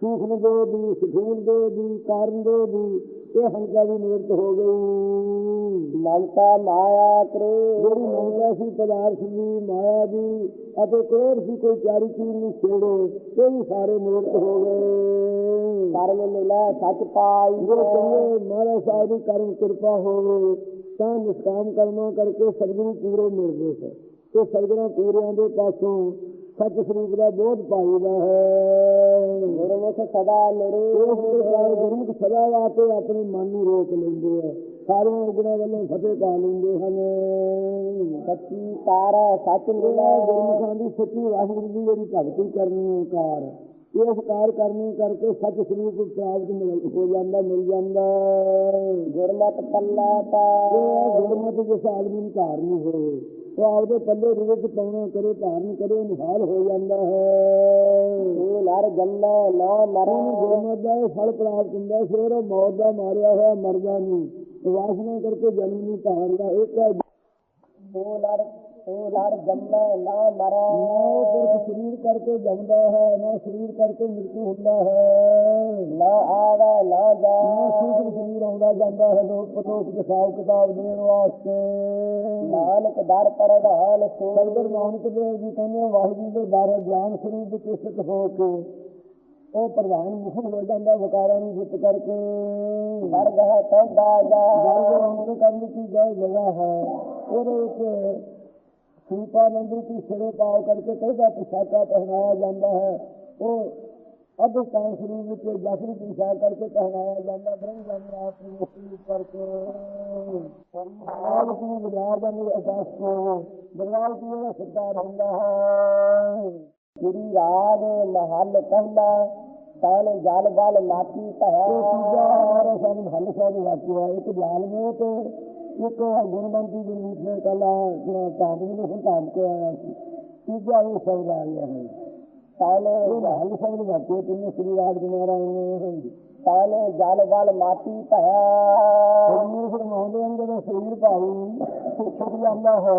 A: ਸੂਖਮ ਦੇ ਦੀ ਸਖੂਲ ਦੇ ਦੀ, ਕਾਰਨ ਦੇ ਦੀ, ਇਹ ਹੰਗਤਾ ਵੀ ਨਿਵਰਤ ਹੋ ਗਈ।
B: ਮਮਤਾ ਮਾਇਆ ਕਰੇ।
A: ਜਿਹੜੀ ਮਮਤਾ ਸੀ, ਪਦਾਰਥ ਦੀ ਮਾਇਆ ਦੀ, ਅਤੇ ਕੋਰ ਸੀ, ਕੋਈ ਚਾਰੀ ਚੀਜ਼ ਨੂੰ ਛੇੜੇ ਇਹ ਵੀ ਸਾਰੇ ਨਿਵਰਤ ਹੋ ਗਏ।
B: ਕਰਮ ਮਿਲਾ ਸੱਚ ਪਾਈ
A: ਜੋ ਚੰਗੇ ਮਹਾਰਾਜ ਸਾਹਿਬ ਦੀ ਕਰਮ ਕਿਰਪਾ ਹੋਵੇ ਤਾਂ ਨਿਸ਼ਕਾਮ ਕਰਮਾਂ ਕਰਕੇ ਸਤਿਗੁਰੂ ਪੂਰੇ ਮਿਲਦੇ ਹੈ ਤੇ ਸਤਿਗੁਰਾਂ ਪੂਰਿਆਂ ਦੇ ਪਾਸੋਂ ਸੱਚ ਸਰੂਪ ਦਾ ਬੋਧ ਪਾਈਦਾ ਹੈ।
B: ਗੁਰਮੁਖ ਸਦਾ ਨਰੇ
A: ਇਸ ਪ੍ਰਕਾਰ ਗੁਰਮੁਖ ਸਦਾ ਵਾਸਤੇ ਆਪਣੇ ਮਨ ਨੂੰ ਰੋਕ ਲੈਂਦੇ ਆ। ਸਾਰਿਆਂ ਗੁਣਾਂ ਵੱਲੋਂ ਫਤਿਹ ਪਾ ਲੈਂਦੇ ਹਨ।
B: ਸੱਚੀ ਤਾਰਾ ਸੱਚ ਮਿਲਾ
A: ਜਿਹੜਾ ਗੁਰਮੁਖਾਂ ਦੀ ਸੱਚੀ ਵਾਹਿਗੁਰੂ ਦੀ ਜਿਹੜੀ ਭਗਤੀ ਕਰਨੀ ਹੈ ਕਾਰ ਇਸ ਕਾਰ ਕਰਨੀ ਕਰਕੇ ਸੱਚ ਸਰੂਪ ਪ੍ਰਾਪਤ ਮਿਲ ਹੋ ਜਾਂਦਾ, ਮਿਲ ਜਾਂਦਾ।
B: ਗੁਰਮਤ ਪੱਲਾ ਤਾ।
A: ਇਹ ਗੁਰਮਤਿ ਜਿਸ ਆਦਮੀ ਨੂੰ ਧਾਰਨ ਹੋਵੇ ਉਹ ਆਪਦੇ ਪੱਲੇ ਦੇ ਪਾਉਣਾ ਕਰੇ ਧਾਰਨ ਕਰੇ ਨਿਹਾਲ ਹੋ ਜਾਂਦਾ ਹੈ।
B: ਤੂੰ ਨਰ ਜੰਮੈ ਨਾ ਮਰੈ
A: ਉਹਨੂੰ ਦਾ ਫਲ ਪ੍ਰਾਪਤ ਹੁੰਦਾ, ਫਿਰ ਮੌਤ ਦਾ ਮਾਰਿਆ ਹੋਇਆ ਮਰਦਾ ਨਹੀਂ। ਵਾਸਨਾ ਕਰਕੇ ਜਨਮ ਨਹੀਂ ਧਾਰਦਾ ਇੱਕ ਹੈ।
B: ਤੂੰ ਨਰ ਤੂੰ ਨਰ ਜੰਮੈ ਨਾ
A: ਨਾ
B: ਮਰੈ।
A: ਉਹ ਪੁਰਖ ਸਰੀਰ ਕਰਕੇ ਜੰਮਦਾ ਹੈ ਨਾ ਸਰੀਰ ਕਰਕੇ ਮ੍ਰਿਤੂ ਹੁੰਦਾ ਹੈ।
B: ਨਾ ਆਵੇ ਨਾ
A: ਨਾ
B: ਜਾਏ
A: ਸੂਖਮ ਸਰੀਰ ਆਉਂਦਾ ਜਾਂਦਾ ਹੈ ਲੋਕ ਪਤੋਸ ਹਿਸਾਬ ਕਿਤਾਬ ਦੇਣ ਵਾਸਤੇ।
B: ਨਾਨਕ ਦਰ ਪ੍ਰਧਾਨ ਸੋ
A: ਸਤਿਗੁਰ ਨਾਨਕ ਦੇਵ ਜੀ ਕਹਿੰਦੇ ਵਾਹਿਗੁਰੂ ਦੇ ਦਰ ਗਿਆਨ ਸਰੂਪ ਇਸਤ ਹੋ ਕੇ ਉਹ ਪ੍ਰਧਾਨ ਮੁਖ ਹੋ ਜਾਂਦਾ ਵਿਕਾਰਾਂ ਨੂੰ ਜਿੱਤ ਕਰਕੇ।
B: ਵਰਗ ਹੈ ਤੋਦਾ ਜਾ
A: ਦਰਦ ਅੰਦਰ ਕਰਨ ਦੀ ਜਗ੍ਹਾ ਹੈ? ਉਹਦੇ ਵਿੱਚ ਸੰਪਾਨੰਦ ਦੀ ਸਿਰੇ ਪਾਉ ਕਰਕੇ ਕਹਿੰਦਾ ਪੋਸ਼ਾਕਾ ਪਹਿਨਾਇਆ ਜਾਂਦਾ ਹੈ। ਉਹ ਅੱਧ ਕਾਲ ਸਰੀਰ ਵਿੱਚ ਜਸਰੀ ਪੋਸ਼ਾਕ ਕਰਕੇ ਪਹਿਨਾਇਆ ਜਾਂਦਾ। ਬ੍ਰਹਮ ਜਨ ਆਪ ਨੂੰ ਮੁਕਤੀ ਉੱਪਰ ਕੇ ਆਲ ਕੀ ਵਿਚਾਰ ਦਾ ਨਿਰ ਅਦਾਸ ਕੋ ਬਰਵਾਲ ਕੀ ਦਾ ਸਰਦਾਰ ਹੁੰਦਾ ਹੈ।
B: ਸ੍ਰੀ ਰਾਗ ਮਹਲ ਪਹਿਲਾ ਤਨ ਜਲ ਬਲ ਮਾਤੀ
A: ਇਹ
B: ਭਇਆ
A: ਤੀਜਾ ਹਮਾਰਾ ਸਾਨੂੰ ਹੱਲ ਸਾਹਿਬ ਵਾਕਿਆ, ਇੱਕ ਜਾਲਮੇ ਤੇ ਇੱਕ ਗੁਣਵੰਤੀ ਦੀ ਨੀਤ ਕਲਾ ਜਿਹੜਾ ਤਾਂਦੀ ਨੂੰ ਸੰਤਾਨ ਕੇ ਆਇਆ ਸੀ, ਤੀਜਾ ਇਹ ਸ਼ਬਦ ਆ ਗਿਆ ਹੈ
B: ਤਨ
A: ਇਹ ਹੱਲ ਸਾਹਿਬ ਵਾਕਿਆ ਤਿੰਨੇ ਸ੍ਰੀ ਰਾਜ ਦੇ ਮਹਾਰਾਜ ਨੇ
B: ਤਨ ਜਲ ਬਲ ਮਾਤੀ ਭਇਆ।
A: ਸਰੀਰ ਭਾਈ ਛੁੱਟ ਜਾਂਦਾ ਹੈ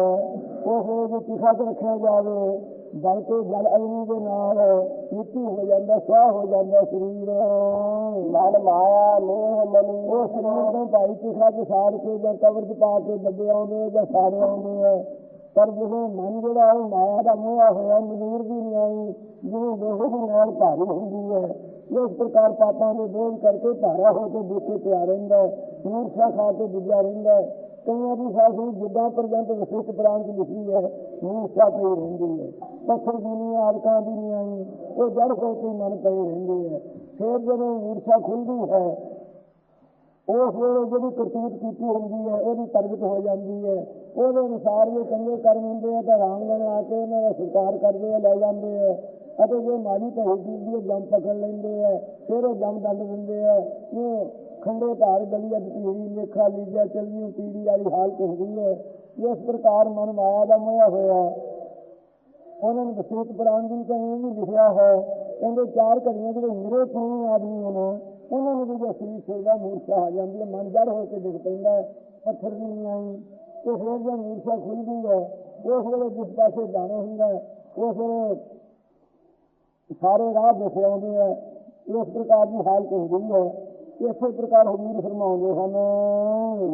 A: ਉਸ ਵੇਲੇ ਤਿਖਾ ਤੇ ਰੱਖਿਆ ਜਾਵੇ ਬਲਕਿ ਜਲ ਅਗਨੀ ਦੇ ਨਾਲ ਮਿੱਟੀ ਹੋ ਜਾਂਦਾ ਸਵਾਹ ਹੋ ਜਾਂਦਾ ਸਰੀਰ।
B: ਮਨ ਮਾਇਆ ਮੋਹ ਮਨੀ।
A: ਉਹ ਸਰੀਰ ਨੂੰ ਭਾਈ ਤਿਖਾ ਤੇ ਸਾੜ ਕੇ ਜਾਂ ਕਬਰ 'ਚ ਪਾ ਕੇ ਦੱਬੇ ਆਉਂਦੇ ਜਾਂ ਸਾੜੇ ਆਉਂਦੇ ਆ। ਪਰ ਜਦੋਂ ਮਨ ਜਿਹੜਾ ਉਹ ਮਾਇਆ ਦਾ ਮੋਹ ਹੋਇਆ ਮਜ਼ਦੂਰ ਦੀ ਨਹੀਂ ਆਈ ਜਿਵੇਂ ਲੋਹੇ ਦੇ ਨਾਲ ਭਾਰੀ ਹੁੰਦੀ ਹੈ, ਇਸ ਪ੍ਰਕਾਰ ਪਾਪਾਂ ਦੇ ਬੋਝ ਕਰਕੇ ਭਾਰਾ ਹੋ ਕੇ ਦੇਖੇ ਪਿਆ ਰਹਿੰਦਾ ਹੈ ਖਾ ਕੇ ਡੁੱਬਿਆ ਰਹਿੰਦਾ ਕਈਆਂ ਦੀ ਸਾਸੀ ਜਿੱਦਾਂ ਪਰਜੰਤ ਵਿਸ਼ੇਸ਼ ਪ੍ਰਾਂਤ ਚ ਲਿਖੀ ਹੈ ਮੂਰਛਾ ਪਈ ਰਹਿੰਦੀ ਹੈ। ਪੱਥਰ ਦੀ ਨਹੀਂ ਆਦਕਾਂ ਦੀ ਨਹੀਂ ਆਈ ਉਹ ਜੜ ਹੋ ਕੇ ਮਨ ਪਏ ਰਹਿੰਦੇ ਹੈ। ਫਿਰ ਜਦੋਂ ਮੂਰਛਾ ਖੁੱਲਦੀ ਹੈ, ਉਸ ਵੇਲੇ ਜਿਹੜੀ ਕਰਤੂਤ ਕੀਤੀ ਹੁੰਦੀ ਹੈ, ਉਹਦੀ ਪ੍ਰਗਟ ਹੋ ਜਾਂਦੀ ਹੈ। ਉਹਦੇ ਅਨੁਸਾਰ ਜੇ ਚੰਗੇ ਕਰਮ ਹੁੰਦੇ ਆ, ਤਾਂ ਰਾਮਗਣ ਆ ਕੇ ਉਹਨਾਂ ਦਾ ਸਤਿਕਾਰ ਕਰਦੇ ਆ, ਲੈ ਜਾਂਦੇ ਆ। ਅਤੇ ਜੇ ਮਾੜੀ ਭਈ ਦੀ ਉਹ ਜੰਮ ਪਕੜ ਲੈਂਦੇ ਆ, ਫਿਰ ਉਹ ਜੰਮ ਦੰਦ ਦਿੰਦੇ ਆ। ਉਹ ਖੰਡੇ ਧਾਰ ਗਲੀ ਅਦ ਪੀੜੀ ਲੇਖਾ ਲੀਜਾ ਚਲਦੀ ਪੀੜੀ ਵਾਲੀ ਹਾਲਤ ਹੁੰਦੀ ਹੈ ਇਸ ਪ੍ਰਕਾਰ ਮਨ ਮਾਇਆ ਦਾ ਮੋਇਆ ਹੋਇਆ। ਉਹਨਾਂ ਨੇ ਵਿਸ਼ੇਸ਼ ਪ੍ਰਾਣ ਦੀ ਤਾਂ ਇਹ ਵੀ ਲਿਖਿਆ ਹੈ ਕਹਿੰਦੇ ਚਾਰ ਘੜੀਆਂ ਜਿਹੜੇ ਨਿਰੇ ਪੁਣੀ ਆਦਮੀ ਹਨ ਉਹਨਾਂ ਨੂੰ ਵੀ ਜੇ ਸਰੀਰ ਛੋੜਦਾ ਮੂਰਛਾ ਆ ਜਾਂਦੀ ਹੈ ਮਨ ਜੜ ਹੋ ਕੇ ਡਿੱਗ ਪੈਂਦਾ, ਪੱਥਰ ਨਹੀਂ ਆਈ। ਤੇ ਵੇਲੇ ਜੇ ਮੂਰਛਾ ਖੁੱਲਦੀ ਹੈ ਉਸ ਵੇਲੇ ਜਿਸ ਪਾਸੇ ਜਾਣਾ ਹੁੰਦਾ ਹੈ ਉਸ ਵੇਲੇ ਸਾਰੇ ਰਾਹ ਦਿਖ ਆਉਂਦੇ ਆ। ਇਸ ਪ੍ਰਕਾਰ ਦੀ ਹਾਲਤ ਹੁੰਦੀ ਹੈ। ਇਸੇ ਪ੍ਰਕਾਰ ਹਜ਼ੂਰ ਫਰਮਾਉਂਦੇ ਹਨ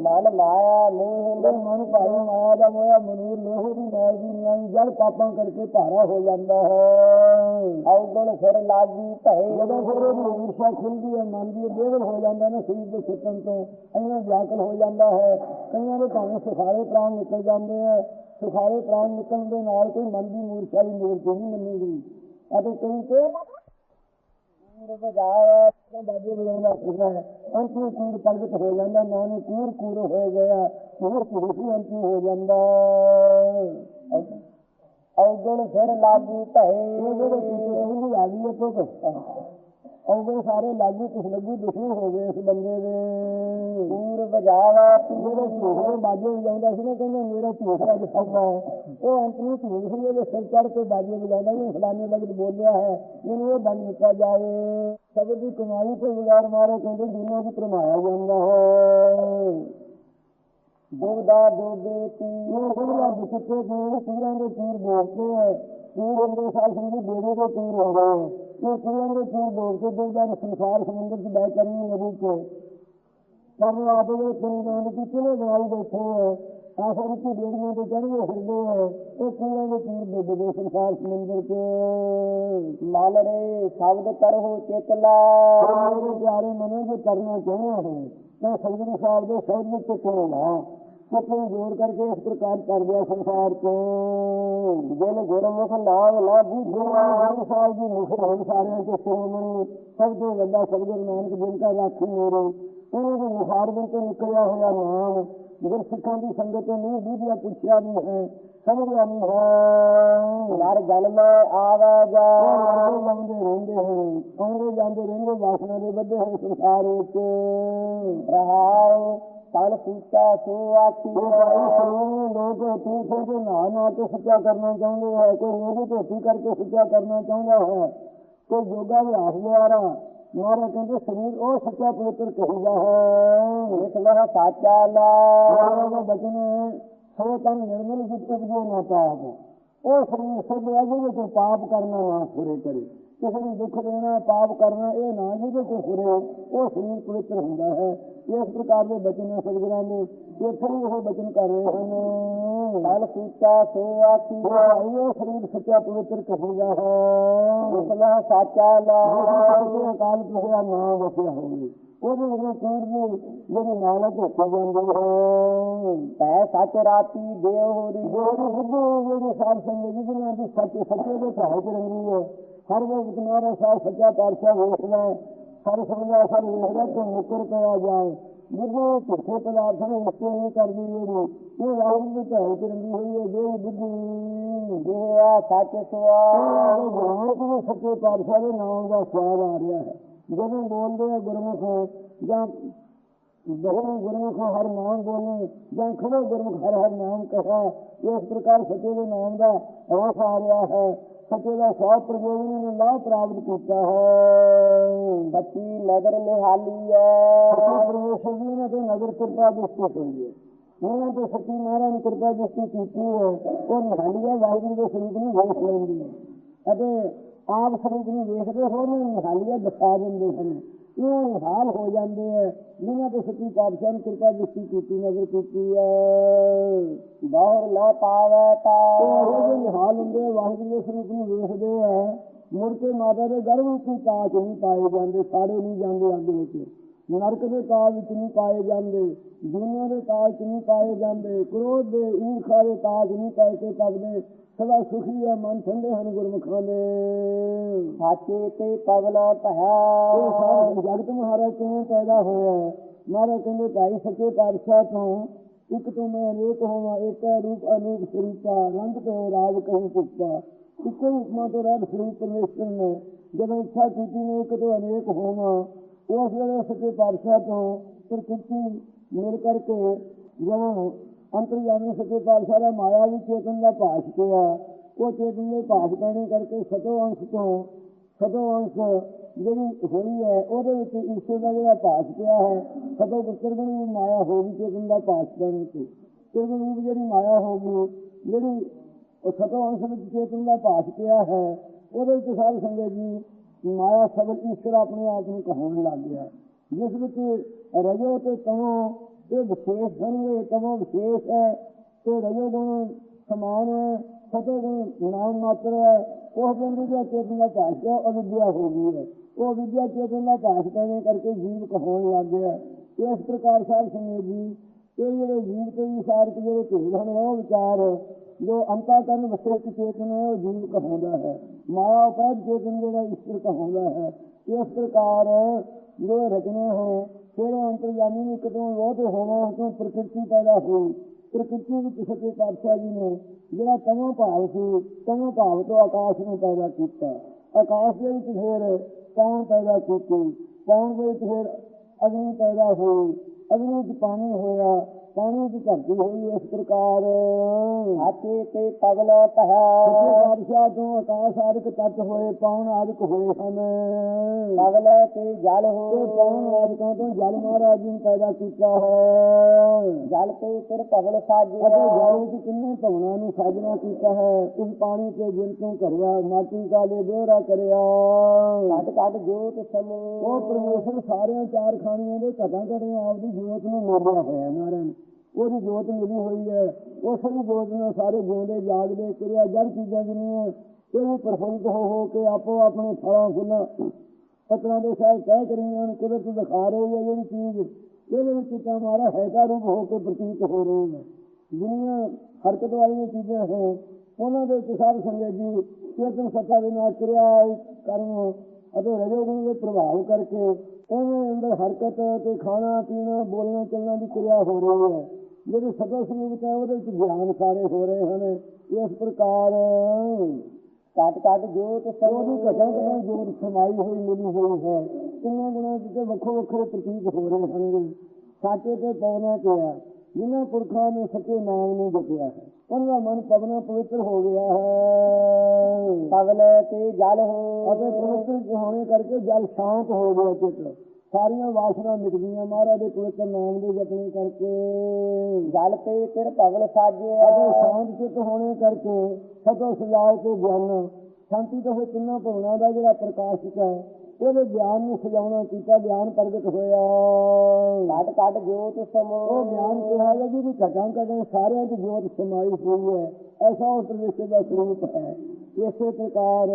B: ਮਨ ਮਾਇਆ ਮੋਹ
A: ਇਹ ਮਨ ਭਾਈ ਮਾਇਆ ਦਾ ਮੋਇਆ ਮਨੂਰ ਲੋਹੇ ਦੀ ਮਾਇਆ ਦੀ ਨਿਆਈ ਜੜ ਪਾਪਾਂ ਕਰਕੇ ਭਾਰਾ ਹੋ ਜਾਂਦਾ ਹੈ।
B: ਔਗਣ ਫਿਰ ਲਾਗੀ ਭਏ।
A: ਜਦੋਂ ਫਿਰ ਉਹਦੀ ਖੁੱਲਦੀ ਹੈ, ਮਨ ਦੀ ਬੇਵਲ ਹੋ ਜਾਂਦਾ ਨਾ, ਸਰੀਰ ਦੇ ਛੁੱਟਣ ਤੋਂ ਇੰਨਾ ਵਿਆਕਲ ਹੋ ਜਾਂਦਾ ਹੈ, ਕਈਆਂ ਦੇ ਭਾਵੇਂ ਸੁਖਾਲੇ ਪ੍ਰਾਣ ਨਿਕਲ ਜਾਂਦੇ ਹੈ। ਸੁਖਾਲੇ ਪ੍ਰਾਣ ਨਿਕਲਣ ਦੇ ਨਾਲ ਕੋਈ ਮਨ ਦੀ ਮੂਰਛਾ ਦੀ ਨਿਵਰਤੀ ਨਹੀਂ ਮੰਨੀ ਗਈ। ਅਤੇ ਕਈ ਤੇ
B: ਕੂੜ ਬਜਾਏ
A: ਤਾਂ ਬਾਜੇ ਵਜਾਉਂਦਾ ਫਿਰਦਾ ਹੈ, ਅੰਤ ਨੂੰ ਕੂੜ ਪ੍ਰਗਟ ਹੋ ਜਾਂਦਾ ਨਾਨੂ ਕੂੜ ਕੂੜ ਹੋ ਗਿਆ ਕੂੜ ਕੂੜ ਹੀ ਅੰਤ ਹੋ ਜਾਂਦਾ?
B: ਔਗਣ ਫਿਰ ਲਾਗੂ ਭਏ
A: ਜਿਹੜੇ ਕੀਤੇ ਕਹਿੰਦੀ ਆ ਗਈ ਹੈ ਪੁੱਤ ਔਗਣ ਸਾਰੇ ਲਾਗੂ ਕੁਛ ਲੱਗੂ ਦੁਸ਼ਮਣ ਹੋ ਗਏ ਇਸ ਬੰਦੇ ਦੇ।
B: ਕੂੜ ਬਜਾਵਾ
A: ਜਿਹੜੇ ਝੂਠੇ ਬਾਜੇ ਵਜਾਉਂਦਾ ਸੀ ਨਾ ਕਹਿੰਦੇ ਮੇਰਾ ਝੂਠ ਅੱਜ ਸਭ ਹੈ। ਉਹ ਅੰਤ ਨੂੰ ਝੂਠ ਸੀ ਉਹਦੇ ਸਿਰ ਚੜ ਕੇ ਬਾਜੇ ਵਜਾਉਂਦਾ ਇਹ ਫਲਾਣੇ ਵਕਤ ਬੋਲਿਆ ਹੈ ਇਹਨੂੰ ਇਹ ਬੰਦ ਕੀਤਾ ਜਾਵੇ। ਸਭ ਦੀ ਕਮਾਈ ਤੇ ਵਿਗਾੜ ਮਾਰੇ ਕਹਿੰਦੇ ਦੁਨੀਆ ਦੀ ਪਰਮਾਇਆ ਜਾਂਦਾ ਹੈ।
B: ਦੁਬਦਾ ਦੁਬੇ ਤੀ
A: ਇਹ ਜਿਹੜਾ ਬਿਸਕੇ ਦੇ ਪੂਰਾਂ ਦੇ ਪੂਰ ਬੋਲਦੇ ਹੈ। ਪੂਰ ਦੇ ਸਾਲ ਸੰਗੀ ਬੇੜੇ ਦੇ ਪੂਰ ਹੋ। ਗਏ ਇਹ ਪੂਰਾਂ ਦੇ ਪੂਰ ਬੋਲਦੇ ਦੋ ਜਨ ਸੰਸਾਰ ਸਮੁੰਦਰ ਚ ਬੈ ਕਰਨੀ ਨਦੀ ਕੇ ਪਰ ਉਹ ਆਪੇ ਦੇ ਪਿੰਡਾਂ ਦੇ ਕਿਨੇ ਗਵਾਈ ਬੈਠੇ ਹੈ? ਆਖਰ ਵਿੱਚ ਬੇੜੀਆਂ ਤੇ ਚੜ੍ਹੇ ਫਿਰਦੇ ਹੈ? ਇਹ ਪੂਰਾਂ ਦੇ ਪੂਰ ਡੁੱਬਦੇ ਸੰਸਾਰ ਸਮੁੰਦਰ ਚ?
B: ਮਨ ਰੇ, ਸ਼ਬਦ ਕਰਹੁ ਚੇਤਲਾ।
A: ਮੇਰੇ ਪਿਆਰੇ ਮਨੋ ਜੇ ਕਰਨਾ ਚਾਹੁੰਦੇ ਹੋ ਤਾਂ ਸਤਿਗੁਰੂ ਸਾਹਿਬ ਦੇ ਸ਼ਬਦ ਵਿੱਚ ਕਿਉਂ ਨਾ ਕਿਉਂ ਜੋੜ ਕਰਕੇ ਇਸ ਪ੍ਰਕਾਰ ਕਰ ਦਿਆ ਸੰਸਾਰ ਤੋਂ।
B: ਜਿਨ ਗੁਰਮੁਖ ਨਾਮ ਨਾ ਬੂਝੇ
A: ਗੁਰੂ ਸਾਹਿਬ ਜੀ ਮੁਖ ਸਭ ਤੋਂ ਵੱਡਾ ਸਤਿਗੁਰੂ ਨਾਨਕ ਜਿਨ ਕਾ ਰਾਖੀ ਮੇਰੇ। ਉਹਨਾਂ ਦੇ ਮੁਖਾਰਬਨ ਤੋਂ ਨਿਕਲਿਆ ਹੋਇਆ ਨਾਮ। ਗੁਰ ਸਿੱਖਾਂ ਦੀ ਸੰਗਤ ਤੋਂ ਨਹੀਂ ਪੁੱਛਿਆ ਨਹੀਂ ਹੈ। ਸਮਝਿਆ ਨਹੀਂ ਹੈ।
B: ਨਰ ਜਨਮ ਆਵੇ ਜਾ
A: ਉਹ ਲੰਘਦੇ ਰਹਿੰਦੇ ਹਨ। ਆਉਂਦੇ ਜਾਂਦੇ ਰਹਿੰਦੇ ਵਾਸਨਾ ਦੇ ਵੱਧੇ ਹੋਏ ਸੰਸਾਰ ਵਿੱਚ।
B: ਰਹਾਉ ਤਨ ਪੂਛਾ ਸੋ ਆਖੀ
A: ਉਹ ਭਾਈ ਸੁਣੋ ਲੋਕ ਤੂੰ ਤੇ ਨਾ ਨਾ ਕੇ ਸੱਚਾ ਕਰਨਾ ਚਾਹੁੰਦੇ ਹੈ ਕੋਈ ਲੋਕੀ ਧੋਤੀ ਕਰਕੇ ਸੱਚਾ ਕਰਨਾ ਚਾਹੁੰਦਾ ਹੈ ਕੋਈ ਯੋਗਾ ਅਭਿਆਸ ਦੁਆਰਾ ਮਾਰਾ ਕਹਿੰਦੇ ਸਰੀਰ ਉਹ ਸੱਚਾ ਪਵਿੱਤਰ ਕਹੀਦਾ ਹੈ
B: ਇਸ ਮਹ ਸਾਚਾ ਲਾ।
A: ਮਾਰਾ ਦਾ ਬਚਨ ਸੋ ਤਨ ਨਿਰਮਲ ਜਿਤ ਉਪਜੇ ਨਾ ਪਾਪ ਉਹ ਸਰੀਰ ਹੈ ਜਿਹਦੇ ਤੋਂ ਪਾਪ ਕਰਨਾ ਨਾ ਫੁਰੇ ਕਰੇ। ਕਿਸੇ ਨੂੰ ਦੁੱਖ ਦੇਣਾ, ਪਾਪ ਕਰਨਾ, ਇਹ ਨਾ ਜਿਹਦੇ ਤੋਂ ਫੁਰੇ ਉਹ ਸਰੀਰ ਪਵਿੱਤਰ ਹੁੰਦਾ ਹੈ। ਇਸ ਪ੍ਰਕਾਰ ਦੇ ਬਚਨ ਹੈ ਸਤਿਗੁਰਾਂ ਦੇ ਇੱਥੇ ਵੀ ਉਹ ਬਚਨ ਕਰ ਰਹੇ ਹਨ
B: ਤਨ ਪੂਛਾ ਸੋ ਆਖੀ
A: ਭਾਈ ਉਹ ਸਰੀਰ ਸੱਚਾ ਪਵਿੱਤਰ ਕਹੀਦਾ ਹੈ।
B: ਇਸ ਸਾਚਾ, ਲਾ।
A: ਅਕਾਲ ਪੁਰਖ ਨਾਮ ਵਸਿਆ ਹੋਵੇ। ਉਹਦੇ ਵਿੱਚ ਕੂੜ ਦੀ ਜਿਹੜੀ ਨਾਲਤ ਹੋ ਜਾਂਦੀ ਹੈ।
B: ਤੈ ਸੱਚ ਰਾਤੀ ਦੇਵ ਹੋਰੀ।
A: ਜਿਹੜੀ ਜਿਹੜੀ ਸਾਧ ਸੰਗਤ ਜਿਹਨਾਂ ਦੀ ਸੱਚ, ਸੱਚੇ ਦੇ ਭਾਅ ਚ ਰੰਗੀ ਹੈ। ਹਰ ਵਕਤ ਮਾਰਾ ਸਾਹਿਬ ਸੱਚਾ ਪਾਤਸ਼ਾਹ ਵੇਖਦਾ ਹੈ, ਹਰ ਸਮਝਾ ਸਰ ਵੇਖਦਾ ਕਿ ਮੁਕਰ ਪਿਆ ਜਾਏ। ਬੁੱਧੀ ਝੂਠੇ ਪਦਾਰਥਾਂ ਨੂੰ ਵਸਤੂ ਨਹੀਂ ਕਰਦੀ ਜਿਹੜੀ ਇਹ ਵਾਹਿਗੁਰੂ ਦੇ ਭਾਅ ਚ ਰੰਗੀ ਹੋਈ ਹੈ ਜਿਹੜੀ ਬੁੱਧੀ
B: ਦੇਵਾ ਸੱਚ ਸੁਆ।
A: ਉਹ ਜਾਣ ਕੇ ਸੱਚੇ ਪਾਤਸ਼ਾਹ ਦੇ ਨਾਮ ਦਾ ਸਵਾਦ ਆ ਰਿਹਾ ਹੈ। ਜਦੋਂ ਬੋਲਦੇ ਆ ਗੁਰਮੁਖ ਜਾਂ ਬਹੁ ਗੁਰਮੁਖ ਹਰ ਨਾਮ ਬੋਲੇ ਜਾਂ ਖੜੇ ਗੁਰਮੁਖ ਹਰ ਹਰ ਨਾਮ ਕਹਾ ਇਸ ਪ੍ਰਕਾਰ ਸੱਚੇ ਦੇ ਨਾਮ ਦਾ ਰਸ ਆ ਰਿਹਾ ਹੈ। ਸੱਚੇ ਦਾ ਸਵਾਦ ਪ੍ਰਯੋਜਨ ਨੇ ਲਾਭ ਪ੍ਰਾਪਤ ਕੀਤਾ ਹੈ
B: ਬੱਚੀ ਨਗਰ ਨਿਹਾਲੀ ਹੈ
A: ਪਰਮੇਸ਼ਰ ਜੀ ਨੇ ਤੇ ਨਗਰ ਕਿਰਪਾ ਦ੍ਰਿਸ਼ਟੀ ਹੋਈ ਹੈ। ਉਹਨਾਂ ਤੇ ਸੱਚੀ ਮਹਾਰਾਜ ਕਿਰਪਾ ਦ੍ਰਿਸ਼ਟੀ ਕੀਤੀ ਹੈ। ਉਹ ਨਿਹਾਲੀਆ ਵਾਹਿਗੁਰੂ ਦੇ ਸਰੀਰ ਨੂੰ ਵੇਖ ਲੈਂਦੀ ਹੈ। ਅਤੇ ਆਪ ਸਰੂਪ ਨੂੰ ਵੇਖਦੇ ਹੋਏ ਨੂੰ ਨਿਹਾਲੀਆ ਦਿਖਾ ਦਿੰਦੇ ਹਨ। ਇਹ ਨਿਹਾਲ ਹੋ ਜਾਂਦੇ ਹੈ ਜਿਨ੍ਹਾਂ ਤੇ ਸੱਚੀ ਪਾਤਸ਼ਾਹ ਨੇ ਕਿਰਪਾ ਦ੍ਰਿਸ਼ਟੀ ਕੀਤੀ, ਨਜ਼ਰ ਕੀਤੀ ਹੈ
B: ਬਾਹਰ ਨਾ ਪਾਵੇ ਤਾ
A: ਉਹ ਇਹੋ ਨਿਹਾਲ ਹੁੰਦੇ ਵਾਹਿਗੁਰੂ ਦੇ ਸਰੂਪ ਨੂੰ ਵੇਖਦੇ ਆ। ਮੁੜ ਕੇ ਮਾਤਾ ਦੇ ਗਰਭ ਵਿੱਚ ਹੀ ਕਾਚ ਨਹੀਂ ਪਾਏ ਜਾਂਦੇ ਸਾਰੇ ਨਹੀਂ ਜਾਂਦੇ ਅੱਗ ਵਿੱਚ। ਨਰਕ ਦੇ ਕਾਜ ਵਿੱਚ ਨਹੀਂ ਪਾਏ ਜਾਂਦੇ, ਦੁਨੀਆ ਦੇ ਕਾਜ ਵਿੱਚ ਨਹੀਂ ਪਾਏ ਜਾਂਦੇ, ਕ੍ਰੋਧ ਦੇ ਈਰਖਾ ਦੇ ਕਾਜ ਨਹੀਂ ਪਾਏ ਕੇ ਤਬਦੇ ਸਦਾ ਸੁਖੀ ਹੈ ਮਨ ਠੰਡੇ ਹਨ ਗੁਰਮੁਖਾਂ ਦੇ।
B: ਸਾਚੇ ਤੇ
A: ਇਹ
B: ਭਇਆ।
A: ਸਾਰਾ ਜਗਤ ਮਹਾਰਾਜ ਕਿਵੇਂ ਪੈਦਾ ਹੋਇਆ? ਮਹਾਰਾਜ ਕਹਿੰਦੇ ਭਾਈ ਸੱਚੇ ਪਾਤਸ਼ਾਹ ਤੋਂ ਇੱਕ ਤੋਂ ਮੈਂ ਅਨੇਕ ਹੋਵਾਂ ਇੱਕ ਰੂਪ ਅਨੂਪ ਸਰੂਪਾ ਰੰਗ ਤੇ ਰਾਜ ਕਹੀ ਪੁੱਪਾ। ਇੱਕੋ ਉਪਮਾ ਤੋਂ ਰਹਿਤ ਸਰੂਪ ਪਰਮੇਸ਼ਰ ਨੇ ਜਦੋਂ ਇੱਛਾ ਕੀਤੀ ਨੇ ਇੱਕ ਤੋਂ ਅਨੇਕ ਹੋਵਾਂ। ਉਸ ਵੇਲੇ ਸੱਚੇ ਪਾਤਸ਼ਾਹ ਤੋਂ ਪ੍ਰਕਿਰਤੀ ਮਿਲ ਕਰਕੇ ਜਦੋਂ ਅੰਤਰਯਾਮੀ ਸੱਚੇ ਪਾਤਸ਼ਾਹ ਦਾ ਮਾਇਆ ਵੀ ਚੇਤਨ ਦਾ ਭਾਸ਼ ਪਿਆ ਉਹ ਚੇਤਨ ਦੇ ਭਾਸ਼ ਪੈਣੇ ਕਰਕੇ ਸਤੋ ਅੰਸ਼ ਤੋਂ, ਸਤੋ ਅੰਸ਼ ਜਿਹੜੀ ਹੋਈ ਹੈ, ਉਹਦੇ ਵਿੱਚ ਈਸ਼ਵਰ ਦਾ ਜਿਹੜਾ ਭਾਸ ਪਿਆ ਹੈ, ਸਤੋ ਪੁੱਤਰ ਨੂੰ ਮਾਇਆ ਹੋ ਗਈ ਚੇਤਨ ਦਾ ਭਾਸ ਪੈਣੇ ਤੇ ਚੇਤਨ ਜਿਹੜੀ ਮਾਇਆ ਹੋ ਗਈ, ਜਿਹੜੀ ਉਹ ਸਤੋ ਅੰਸ਼ ਵਿੱਚ ਚੇਤਨ ਦਾ ਭਾਸ ਪਿਆ ਹੈ, ਉਹਦੇ ਵਿੱਚ ਸਾਧ ਸੰਗਤ ਜੀ ਮਾਇਆ ਸਬਦ ਈਸ਼ਵਰ ਆਪਣੇ ਆਪ ਨੂੰ ਕਹਾਉਣ ਲੱਗ ਗਿਆ। ਜਿਸ ਵਿੱਚ ਰਜੋ ਤੇ ਤਮੋ ਇਹ ਵਿਸ਼ੇਸ਼ ਹੋਣਗੇ ਤਮੋ ਵਿਸ਼ੇਸ਼ ਹੈ? ਤੇ ਰਜੋ ਗੁਣ, ਸਮਾਨ ਹੈ ਸਤੋ ਗੁਣ, ਨਾਮ ਮਾਤਰ ਹੈ। ਉਹ ਬੰਦੇ ਦਾ ਚੇਤਨ ਦਾ ਭਾਸ਼ ਹੈ, ਉਹ ਵਿਦਿਆ ਹੋ ਗਈ ਹੈ। ਉਹ ਵਿਦਿਆ ਚੇਤਨ ਦਾ ਭਾਸ਼ ਕਰਨੇ ਕਰਕੇ ਜੀਵ ਕਹਾਉਣ ਲੱਗ ਗਿਆ ਇਸ ਪ੍ਰਕਾਰ ਸਾਹਿਬ ਸੰਗਤ ਜੀ, ਇਹ ਜਿਹੜੇ ਜੀਵ ਤੇ ਵਿਚਾਰ ਕੇ ਜਿਹੜੇ ਭੇਦ ਹਨ, ਉਹ ਵਿਚਾਰ ਜੋ ਅੰਤਾ ਕਰਨ ਵਸੇਕ ਚੇਤਨ ਹੈ, ਉਹ ਜੀਵ ਕਹਾਉਂਦਾ ਹੈ। ਮਾਇਆ ਉਪਰ ਚੇਤਨ ਜਿਹੜਾ ਈਸ਼ਵਰ ਕਹਾਉਂਦਾ ਹੈ। ਇਸ ਪ੍ਰਕਾਰ ਜੋ ਰਚਨਾ ਹੈ ਫਿਰ ਅੰਤਰਯਾਮੀ ਨੂੰ ਕਦੋਂ ਉਹ ਹੋਣਾ ਤੋਂ ਪ੍ਰਕਿਰਤੀ ਪੈਦਾ ਹੋਈ? ਪ੍ਰਕਿਰਤੀ ਵਿੱਚ ਸੱਚੇ ਪਾਤਸ਼ਾਹ ਜੀ ਨੇ ਜਿਹੜਾ ਤਮੋ ਭਾਵ ਸੀ ਤਮੋ ਭਾਵ ਤੋਂ ਆਕਾਸ਼ ਨੂੰ ਪੈਦਾ ਕੀਤਾ। ਆਕਾਸ਼ ਦੇ ਵਿੱਚ ਫਿਰ ਕੌਣ ਪੈਦਾ ਕੀਤੀ। ਕੌਣ ਦੇ ਵਿੱਚ ਫਿਰ ਅਗਨੀ ਪੈਦਾ ਹੋਈ। ਅਗਨੀ ਵਿੱਚ ਪਾਣੀ ਹੋਇਆ। ਪਾਣੀ ਵਿੱਚ ਧਰਤੀ ਹੋਈ ਇਸ ਪ੍ਰਕਾਰ।
B: ਸਾਚੇ ਤੇ ਪਵਨਾ
A: ਸੱਚੇ
B: ਭਇਆ
A: ਪਾਤਸ਼ਾਹ ਤੋਂ ਆਕਾਸ਼ ਆਦਿਕ ਤੱਤ ਹੋਏ ਪੌਣ ਆਦਿਕ ਹੋਏ ਹਨ।
B: ਪਵਨਾ ਤੇ ਜਲ
A: ਤੇ
B: ਹੋ
A: ਪੌਣ ਆਦਿਕਾਂ ਤੋਂ ਜਲ ਮਹਾਰਾਜ ਜੀ ਨੇ ਪੈਦਾ ਕੀਤਾ ਹੈ।
B: ਜਲ ਤੇ ਫਿਰ ਪਵਨ ਸਾਜਿਆ।
A: ਅਤੇ ਜਲ ਵਿੱਚ ਕਿੰਨੇ ਭਵਨਾਂ ਨੂੰ ਸਾਜਣਾ ਕੀਤਾ ਹੈ? ਇਸ ਪਾਣੀ ਤੇ ਜਿਨ ਤੋਂ ਕਰਿਆ ਮਾਟੀ ਕਾਲੇ ਬੇਹਰਾ ਕਰਿਆ।
B: ਘਟ ਘਟ ਜੋਤ ਸਮੂਹ।
A: ਉਹ ਪਰਮੇਸ਼ਰ ਸਾਰਿਆਂ ਚਾਰ ਖਾਣੀਆਂ ਦੇ ਘਟਾਂ ਘਟਾਂ ਆਪਦੀ ਜੋਤ ਨੂੰ ਮੋੜਿਆ ਹੋਇਆ ਮਹਾਰਾਜ। ਉਹਦੀ ਜੋਤ ਮਿਲੀ ਹੋਈ ਹੈ। ਉਸ ਦੀ ਜੋਤ ਨਾਲ ਸਾਰੇ ਜਿਉਂਦੇ ਜਾਗਦੇ, ਕਿਰਿਆ, ਜੜ ਚੀਜ਼ਾਂ ਜਿੰਨੀਆਂ ਇਹ ਵੀ ਪ੍ਰਫੁੱਲਿਤ ਹੋ ਹੋ ਕੇ ਆਪੋ ਆਪਣੇ ਫਲਾਂ ਫੁੱਲਾਂ, ਪਤਰਾਂ ਦੇ ਸਾਹਿਬ ਕਹਿ ਕਰੀਆਂ ਨੂੰ, ਕੁਦਰਤ ਦਿਖਾ ਰਹੀ ਹੈ ਜਿਹੜੀ ਚੀਜ਼। ਇਹਦੇ ਵਿੱਚ ਤਾਂ ਹਮਾਰਾ ਹੈਗਾ ਰੂਪ ਹੋ ਕੇ ਪ੍ਰਤੀਤ ਹੋ ਰਹੇ ਨੇ। ਜਿਹੜੀਆਂ ਹਰਕਤ ਵਾਲੀਆਂ ਚੀਜ਼ਾਂ ਹੈ ਉਹਨਾਂ ਦੇ ਵਿੱਚ ਸਾਧ ਸੰਗਤ ਜੀ ਚੇਤਨ ਸੱਤਾ ਦੇ ਨਾਲ ਕਿਰਿਆ ਕਰਨ ਅਤੇ ਰਜੋਗੁਣ ਦੇ ਪ੍ਰਭਾਵ ਕਰਕੇ ਉਹਦੇ ਅੰਦਰ ਹਰਕਤ ਤੇ ਖਾਣਾ, ਪੀਣਾ, ਬੋਲਣਾ, ਚੱਲਣਾ ਦੀ ਕਿਰਿਆ ਹੋ ਰਹੀ ਹੈ। ਜਿਹੜੇ ਸਦਾ ਸਰੂਪ ਹੈ ਉਹਦੇ ਵਿੱਚ ਗਿਆਨ ਸਾਰੇ ਹੋ ਰਹੇ ਹਨ। ਇਸ ਪ੍ਰਕਾਰ
B: ਘਟ ਘਟ ਜੋਤ ਸਮੂਹ
A: ਘਟਾ ਘਟਾ ਜੋਰ ਸਮਾਈ ਹੋਈ ਮਿਲੀ ਹੋਈ ਹੈ। ਕਿੰਨੇ ਗੁਣਾਂ ਜਿੱਤੇ ਵੱਖੋ ਵੱਖਰੇ ਪ੍ਰਤੀਤ ਹੋ ਰਹੇ ਹਨ। ਸਾਚੇ ਤੇ ਪਵਨਾ ਕਿਹਾ ਜਿਨ੍ਹਾਂ ਪੁਰਖਾਂ ਨੇ ਸੱਚੇ ਨਾਮ ਨੂੰ ਜਪਿਆ ਹੈ। ਉਹਨਾਂ ਦਾ ਮਨ ਪਵਨਾ ਪਵਿੱਤਰ ਹੋ ਗਿਆ ਹੈ।
B: ਪਵਨਾ ਤੇ ਜਲ ਹੋ।
A: ਅਤੇ ਪਵਿੱਤਰ ਹੋਣੇ ਕਰਕੇ ਜਲ ਸ਼ਾਂਤ ਹੋ ਗਿਆ ਚਿੱਤ। ਸਾਰੀਆਂ ਵਾਸਨਾ ਗਈਆਂ ਮਹਾਰਾਜ ਦੇ ਪਵਿੱਤਰ ਨਾਮ ਦੇ ਜਪਣੇ ਕਰਕੇ।
B: ਜਲ ਤੇ ਫਿਰ ਪਵਨ
A: ਅਤੇ
B: ਸਾਜਿਆ
A: ਸ਼ਾਂਤ ਚਿੱਤ ਹੋਣੇ ਕਰਕੇ ਸਤੋ ਸਜਾਏ ਤੇ ਗਿਆਨ ਸ਼ਾਂਤੀ ਤੋਂ ਫਿਰ ਤਿੰਨਾਂ ਭਵਨਾਂ ਦਾ ਜਿਹੜਾ ਪ੍ਰਕਾਸ਼ਿਤ ਹੈ ਉਹਦੇ ਗਿਆਨ ਨੂੰ ਸਜਾਉਣਾ ਕੀਤਾ ਗਿਆਨ ਪ੍ਰਗਟ ਹੋਇਆ।
B: ਘਟ ਘਟ ਜੋਤ ਸਮੂਹ
A: ਉਹ ਗਿਆਨ ਕਿਹਾ ਹੈ ਜਿਹਦੀ ਘਟਾਂ ਘਟਾਂ ਸਾਰਿਆਂ ਦੀ ਜੋਤ ਸਮਾਈ ਹੋਈ ਹੈ। ਐਸਾ ਉਸ ਪ੍ਰਵੇਸ਼ ਦਾ ਸਰੂਪ ਹੈ। ਇਸੇ ਪ੍ਰਕਾਰ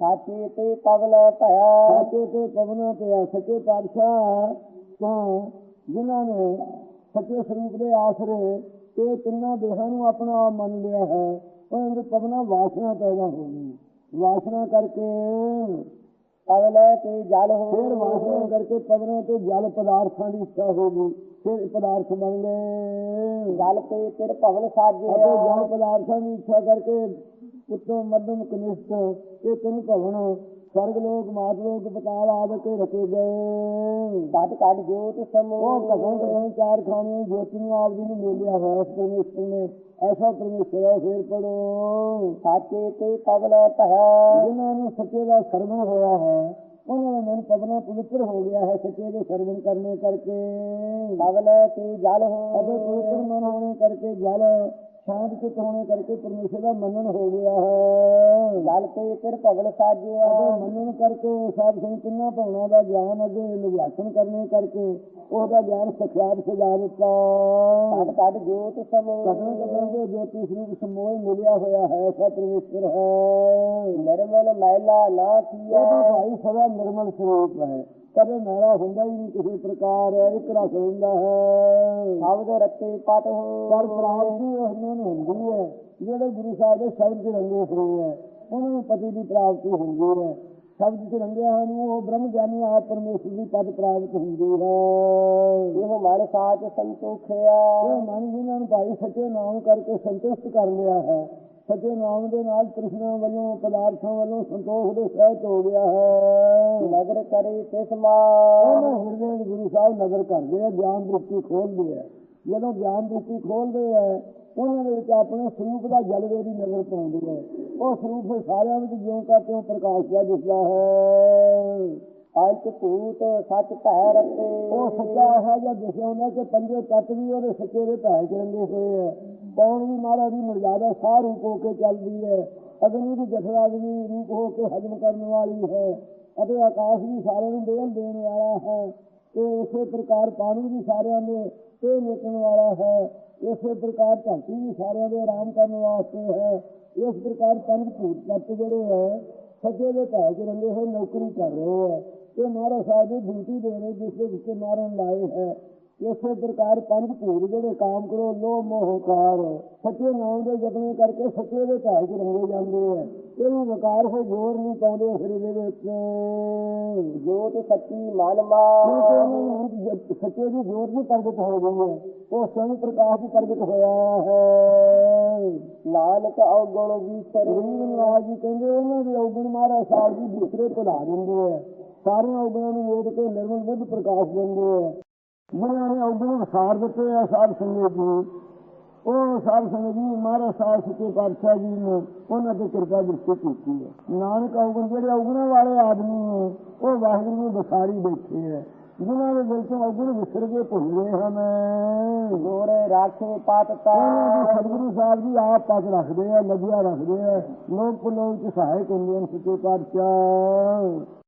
B: ਸਾਚੇ ਤੇ ਪਵਨ ਭਇਆ।
A: ਸਾਚੇ ਤੇ ਪਵਨਾ ਪਿਆ ਸੱਚੇ ਪਾਤਸ਼ਾਹ ਤੋਂ ਜਿਨ੍ਹਾਂ ਨੇ ਸੱਚੇ ਸਰੂਪ ਦੇ ਆਸਰੇ ਤੇ ਤਿੰਨਾਂ ਦੇਹਾਂ ਨੂੰ ਆਪਣਾ ਆਪ ਮੰਨ ਲਿਆ ਹੈ ਉਹਨਾਂ ਦੇ ਪਵਨਾ ਵਾਸਨਾ ਪੈਦਾ ਹੋ ਗਈ। ਵਾਸਨਾ ਕਰਕੇ
B: ਪਵਨ ਤੇ ਜਲ
A: ਫਿਰ ਵਾਸਨਾ
B: ਹੋ
A: ਕਰਕੇ ਪਵਨਾ ਤੇ ਜਲ ਪਦਾਰਥਾਂ ਦੀ ਇੱਛਾ ਹੋ ਗਈ ਫਿਰ ਪਦਾਰਥ ਬਣ ਗਏ।
B: ਜਲ ਤੇ ਤੇਰ ਭਵਨ ਸਾਜੇ
A: ਅਤੇ ਜਲ ਪਦਾਰਥਾਂ ਦੀ ਇੱਛਾ ਕਰਕੇ ਉੱਤੋਂ ਮੱਧਮ ਕਨਿਸ਼ਟ ਇਹ ਤਿੰਨ ਭਵਨ ਸਰਗ ਲੋਕ ਮਾਤ ਲੋਕ ਪਤਾਲ ਆਦਿ ਕੇ ਰਚੇ ਗਏ।
B: ਘਟ ਘਟ ਜੋਤ ਸਮੂਹ
A: ਉਹ ਕਥਨ ਕਥਨ ਚਾਰ ਖਾਣੇ ਜੋਤੀ ਨੂੰ ਆਪ ਜੀ ਨੂੰ ਮਿਲਿਆ ਹੋਇਆ ਇਸ ਪਰਮੇਸ਼ਰ ਨੇ। ਐਸਾ ਪਰਮੇਸ਼ਰ ਹੈ ਫੇਰ ਪੜੋ
B: ਸਾਚੇ ਤੇ ਪਵਨ ਭਇਆ।
A: ਜਿਨ੍ਹਾਂ ਨੂੰ ਸੱਚੇ ਦਾ ਸਰਵਣ ਹੋਇਆ ਹੈ ਉਹਨਾਂ ਦਾ ਮਨ ਪਵਨਾ ਪਵਿੱਤਰ ਹੋ ਗਿਆ ਹੈ ਸੱਚੇ ਦੇ ਸਰਵਣ ਕਰਨੇ ਕਰਕੇ।
B: ਪਵਨ ਤੇ ਜਲ
A: ਅਤੇ ਪਵਿੱਤਰ
B: ਹੋ
A: ਮਨ ਹੋਣੇ ਕਰਕੇ ਜਲ ਸ਼ਾਂਤ ਚਿਤ ਹੋਣੇ ਕਰਕੇ ਪਰਮੇਸ਼ਰ ਦਾ ਮੰਨਣ ਹੋ ਗਿਆ ਹੈ।
B: ਜਲ ਤੇ ਤੇਰ ਭਵਨ ਸਾਜੇ
A: ਅਤੇ ਮੰਨਣ ਕਰਕੇ ਸਾਧ ਸੰਗਤ ਤਿੰਨਾਂ ਭਾਵਨਾ ਦਾ ਗਿਆਨ ਅੱਗੇ ਨਿਵਾਸਨ ਕਰਨੇ ਕਰਕੇ ਉਹਦਾ ਗਿਆਨ ਸਖਿਆਤ ਸਜਾ ਦਿੱਤਾ।
B: ਘਟ ਘਟ ਜੋਤ ਸਮੂਹ।
A: ਕਥਨ ਕਥਨ ਦੇ ਜੋਤੀ ਸਰੂਪ ਸਮੋਹ ਮਿਲਿਆ ਹੋਇਆ ਹੈ ਐਸਾ ਪਰਮੇਸ਼ਰ ਹੈ।
B: ਨਿਰਮਲ ਮੈਲਾ ਨਾ
A: ਉਹਦਾ
B: ਕੀਆ
A: ਭਾਈ ਸਦਾ ਨਿਰਮਲ ਸਰੂਪ ਹੈ। ਕਦੇ ਮੈਲਾ ਹੁੰਦਾ ਹੀ ਨਹੀਂ ਕਿਸੇ ਪ੍ਰਕਾਰ ਇੱਕ ਰਸ ਹੁੰਦਾ ਹੈ।
B: ਸ਼ਬਦ ਰਤੇ ਪਤ
A: ਪਰ
B: ਹੋ
A: ਪ੍ਰਾਪਤੀ ਉਹਨਾਂ ਨੂੰ ਹੁੰਦੀ ਹੈ ਜਿਹੜੇ ਗੁਰੂ ਸਾਹਿਬ ਦੇ ਸ਼ਬਦ ਚ ਰੰਗੇ ਹੋਏ ਹੈ ਉਹਨਾਂ ਨੂੰ ਪਤੀ ਦੀ ਪ੍ਰਾਪਤੀ ਹੁੰਦੀ ਹੈ। ਸ਼ਬਦ ਚ ਰੰਗਿਆ ਹਨ ਉਹ ਬ੍ਰਹਮ ਗਿਆਨੀ ਆਪ ਪਰਮੇਸ਼ਰ ਦੀ ਪਦ ਪ੍ਰਾਪਤ ਹੁੰਦੀ ਹੈ।
B: ਇਹ ਮਨ ਸਾਚ ਸੰਤੋਖਿਆ
A: ਉਹ ਮਨ ਜਿਨ੍ਹਾਂ ਨੂੰ ਭਾਈ ਸੱਚੇ ਨਾਮ ਕਰਕੇ ਸੰਤੁਸ਼ਟ ਕਰ ਲਿਆ ਹੈ। ਸੱਚੇ ਨਾਮ ਦੇ ਨਾਲ ਤ੍ਰਿਸ਼ਨਾ ਵੱਲੋਂ ਪਦਾਰਥਾਂ ਵੱਲੋਂ ਸੰਤੋਖ ਦੇ ਸਹਿਤ ਹੋ ਗਿਆ ਹੈ।
B: ਨਦਰ ਕਰੇ ਤਿਸ ਮਾ
A: ਉਹਨਾਂ ਹਿਰਦੇ ਵਿੱਚ ਗੁਰੂ ਸਾਹਿਬ ਨਜ਼ਰ ਕਰਦੇ ਆ ਗਿਆਨ ਦ੍ਰਿਸ਼ਟੀ ਖੋਲਦੇ ਆ। ਜਦੋਂ ਗਿਆਨ ਦ੍ਰਿਸ਼ਟੀ ਖੋਲਦੇ ਆ ਉਹਨਾਂ ਦੇ ਵਿੱਚ ਆਪਣੇ ਸਰੂਪ ਦਾ ਜਲਵੇ ਦੀ ਨਜ਼ਰ ਪਾਉਂਦੇ ਆ ਉਹ ਸਰੂਪ ਸਾਰਿਆਂ ਵਿੱਚ ਜਿਉਂ ਕਾ ਤਿਉਂ ਪ੍ਰਕਾਸ਼ਿਆ ਦਿਸਦਾ ਹੈ।
B: ਪੰਜ ਭੂਤ ਸੱਚ ਭੈ ਰਤੇ
A: ਉਹ ਸੱਚਾ ਹੈ ਜਾਂ ਦਿਸਿਆ ਹੁੰਦਾ ਕਿ ਪੰਜੇ ਤੱਤ ਵੀ ਉਹਦੇ ਸੱਚੇ ਦੇ ਭੈ ਚ ਰੰਗੇ ਹੋਏ ਆ ਪੌਣ ਵੀ ਮਹਾਰਾਜ ਦੀ ਮਰਜ਼ਾਦਾ ਸਾਹ ਰੂਪ ਹੋ ਕੇ ਚੱਲਦੀ ਹੈ। ਅਗਨੀ ਦੀ ਜਠਰਾਗਨੀ ਰੂਪ ਹੋ ਕੇ ਹਜਮ ਕਰਨ ਵਾਲੀ ਹੈ। ਅਤੇ ਆਕਾਸ਼ ਵੀ ਸਾਰਿਆਂ ਨੂੰ ਦੇਣ ਦੇਣ ਵਾਲਾ ਹੈ। ਤੇ ਇਸੇ ਪ੍ਰਕਾਰ ਪਾਣੀ ਵੀ ਸਾਰਿਆਂ ਦੇ ਤੇ ਨਿਕਲਣ ਵਾਲਾ ਹੈ। ਇਸੇ ਪ੍ਰਕਾਰ ਧਰਤੀ ਵੀ ਸਾਰਿਆਂ ਦੇ ਆਰਾਮ ਕਰਨ ਵਾਸਤੇ ਹੈ। ਇਸ ਪ੍ਰਕਾਰ ਪੰਜ ਭੂਤ ਤੱਤ ਜਿਹੜੇ ਹੈ, ਸੱਜੇ ਦੇ ਘਰ ਚ ਰੰਗੇ ਹੋਏ ਨੌਕਰੀ ਕਰ ਰਹੇ ਹੈ। ਤੇ ਮਹਾਰਾਜ ਸਾਹਿਬ ਦੀ ਡਿਊਟੀ ਦੇ ਰਹੇ, ਜਿਸ ਦੇ ਵਿੱਚ ਮਾਰਨ ਲਾਏ ਹੈ। ਇਸੇ ਪ੍ਰਕਾਰ ਪੰਜ ਭੂਤ ਜਿਹੜੇ ਕਾਮ ਕਰੋ ਲੋਭ ਮੋਹ ਕਾਰ ਸੱਚੇ ਨਾਮ ਦੇ ਜਪਨੇ ਕਰਕੇ ਸੱਚੇ ਦੇ ਭੈ ਚ ਰੰਗੇ ਜਾਂਦੇ ਹੈ ਇਹ ਵੀ ਵਕਾਰ ਹੋ ਜ਼ੋਰ ਨਹੀਂ ਪਾਉਂਦੇ ਫਿਰ ਇਹਦੇ ਵਿੱਚ।
B: ਜੋਤ ਸੱਚੀ ਮਨ ਮਾ
A: ਸੱਚੇ ਦੀ ਜੋਤ ਵੀ ਪ੍ਰਗਟ ਹੋ ਗਈ ਹੈ। ਉਹ ਸਵੰ ਪ੍ਰਕਾਸ਼ ਵੀ ਪ੍ਰਗਟ ਹੋਇਆ ਹੈ।
B: ਨਾਨਕ ਔਗੁਣ ਵਿਸਰੇ।
A: ਗਰੀਬ ਨਿਵਾਜ ਜੀ ਕਹਿੰਦੇ ਉਹਨਾਂ ਦੇ ਔਗਣ ਮਹਾਰਾਜ ਸਾਹਿਬ ਜੀ ਦੂਸਰੇ ਭੁਲਾ ਦਿੰਦੇ ਆ। ਸਾਰੇ ਔਗਣਾਂ ਨੂੰ ਵੇਖ ਕੇ ਨਿਰਮਲ ਬੁੱਧ ਪ੍ਰਕਾਸ਼ ਦਿੰਦੇ ਆ। ਜਿਨ੍ਹਾਂ ਨੇ ਔਗਣ ਵਿਸਾਰ ਦਿੱਤੇ ਆ ਸਾਧ ਸੰਗਤ ਜੀ ਉਹ ਸਾਧ ਸੰਗਤ ਜੀ ਮਹਾਰਾਜ ਸਾਹਿਬ ਸੱਚੇ ਪਾਤਸ਼ਾਹ ਜੀ ਨੇ ਉਹਨਾਂ ਤੇ ਕਿਰਪਾ ਦ੍ਰਿਸ਼ਟੀ ਕੀਤੀ ਹੈ। ਨਾਨਕ ਔਗਣ ਜਿਹੜੇ ਔਗਣਾਂ ਵਾਲੇ ਆਦਮੀ ਨੇ ਉਹ ਵਾਹਿਗੁਰੂ ਨੂੰ ਵਿਸਾਰੀ ਬੈਠੇ ਆ। ਜਿਨ੍ਹਾਂ ਦੇ ਦਿਲ ਤੋਂ ਔਗਣ ਵਿਸਰ ਕੇ ਭੁੱਲ ਹਨ।
B: ਜੋਰ ਰਾਖੇ ਪਤ ਤਾ
A: ਉਹਨਾਂ ਦੀ ਸਤਿਗੁਰੂ ਸਾਹਿਬ ਜੀ ਆਪ ਪਤ ਰੱਖਦੇ ਆ ਲੱਗਿਆ ਰੱਖਦੇ ਆ। ਲੋਕ ਸਹਾਇਕ ਹੁੰਦੇ ਹਨ ਸੱਚੇ ਪਾਤਸ਼ਾਹ।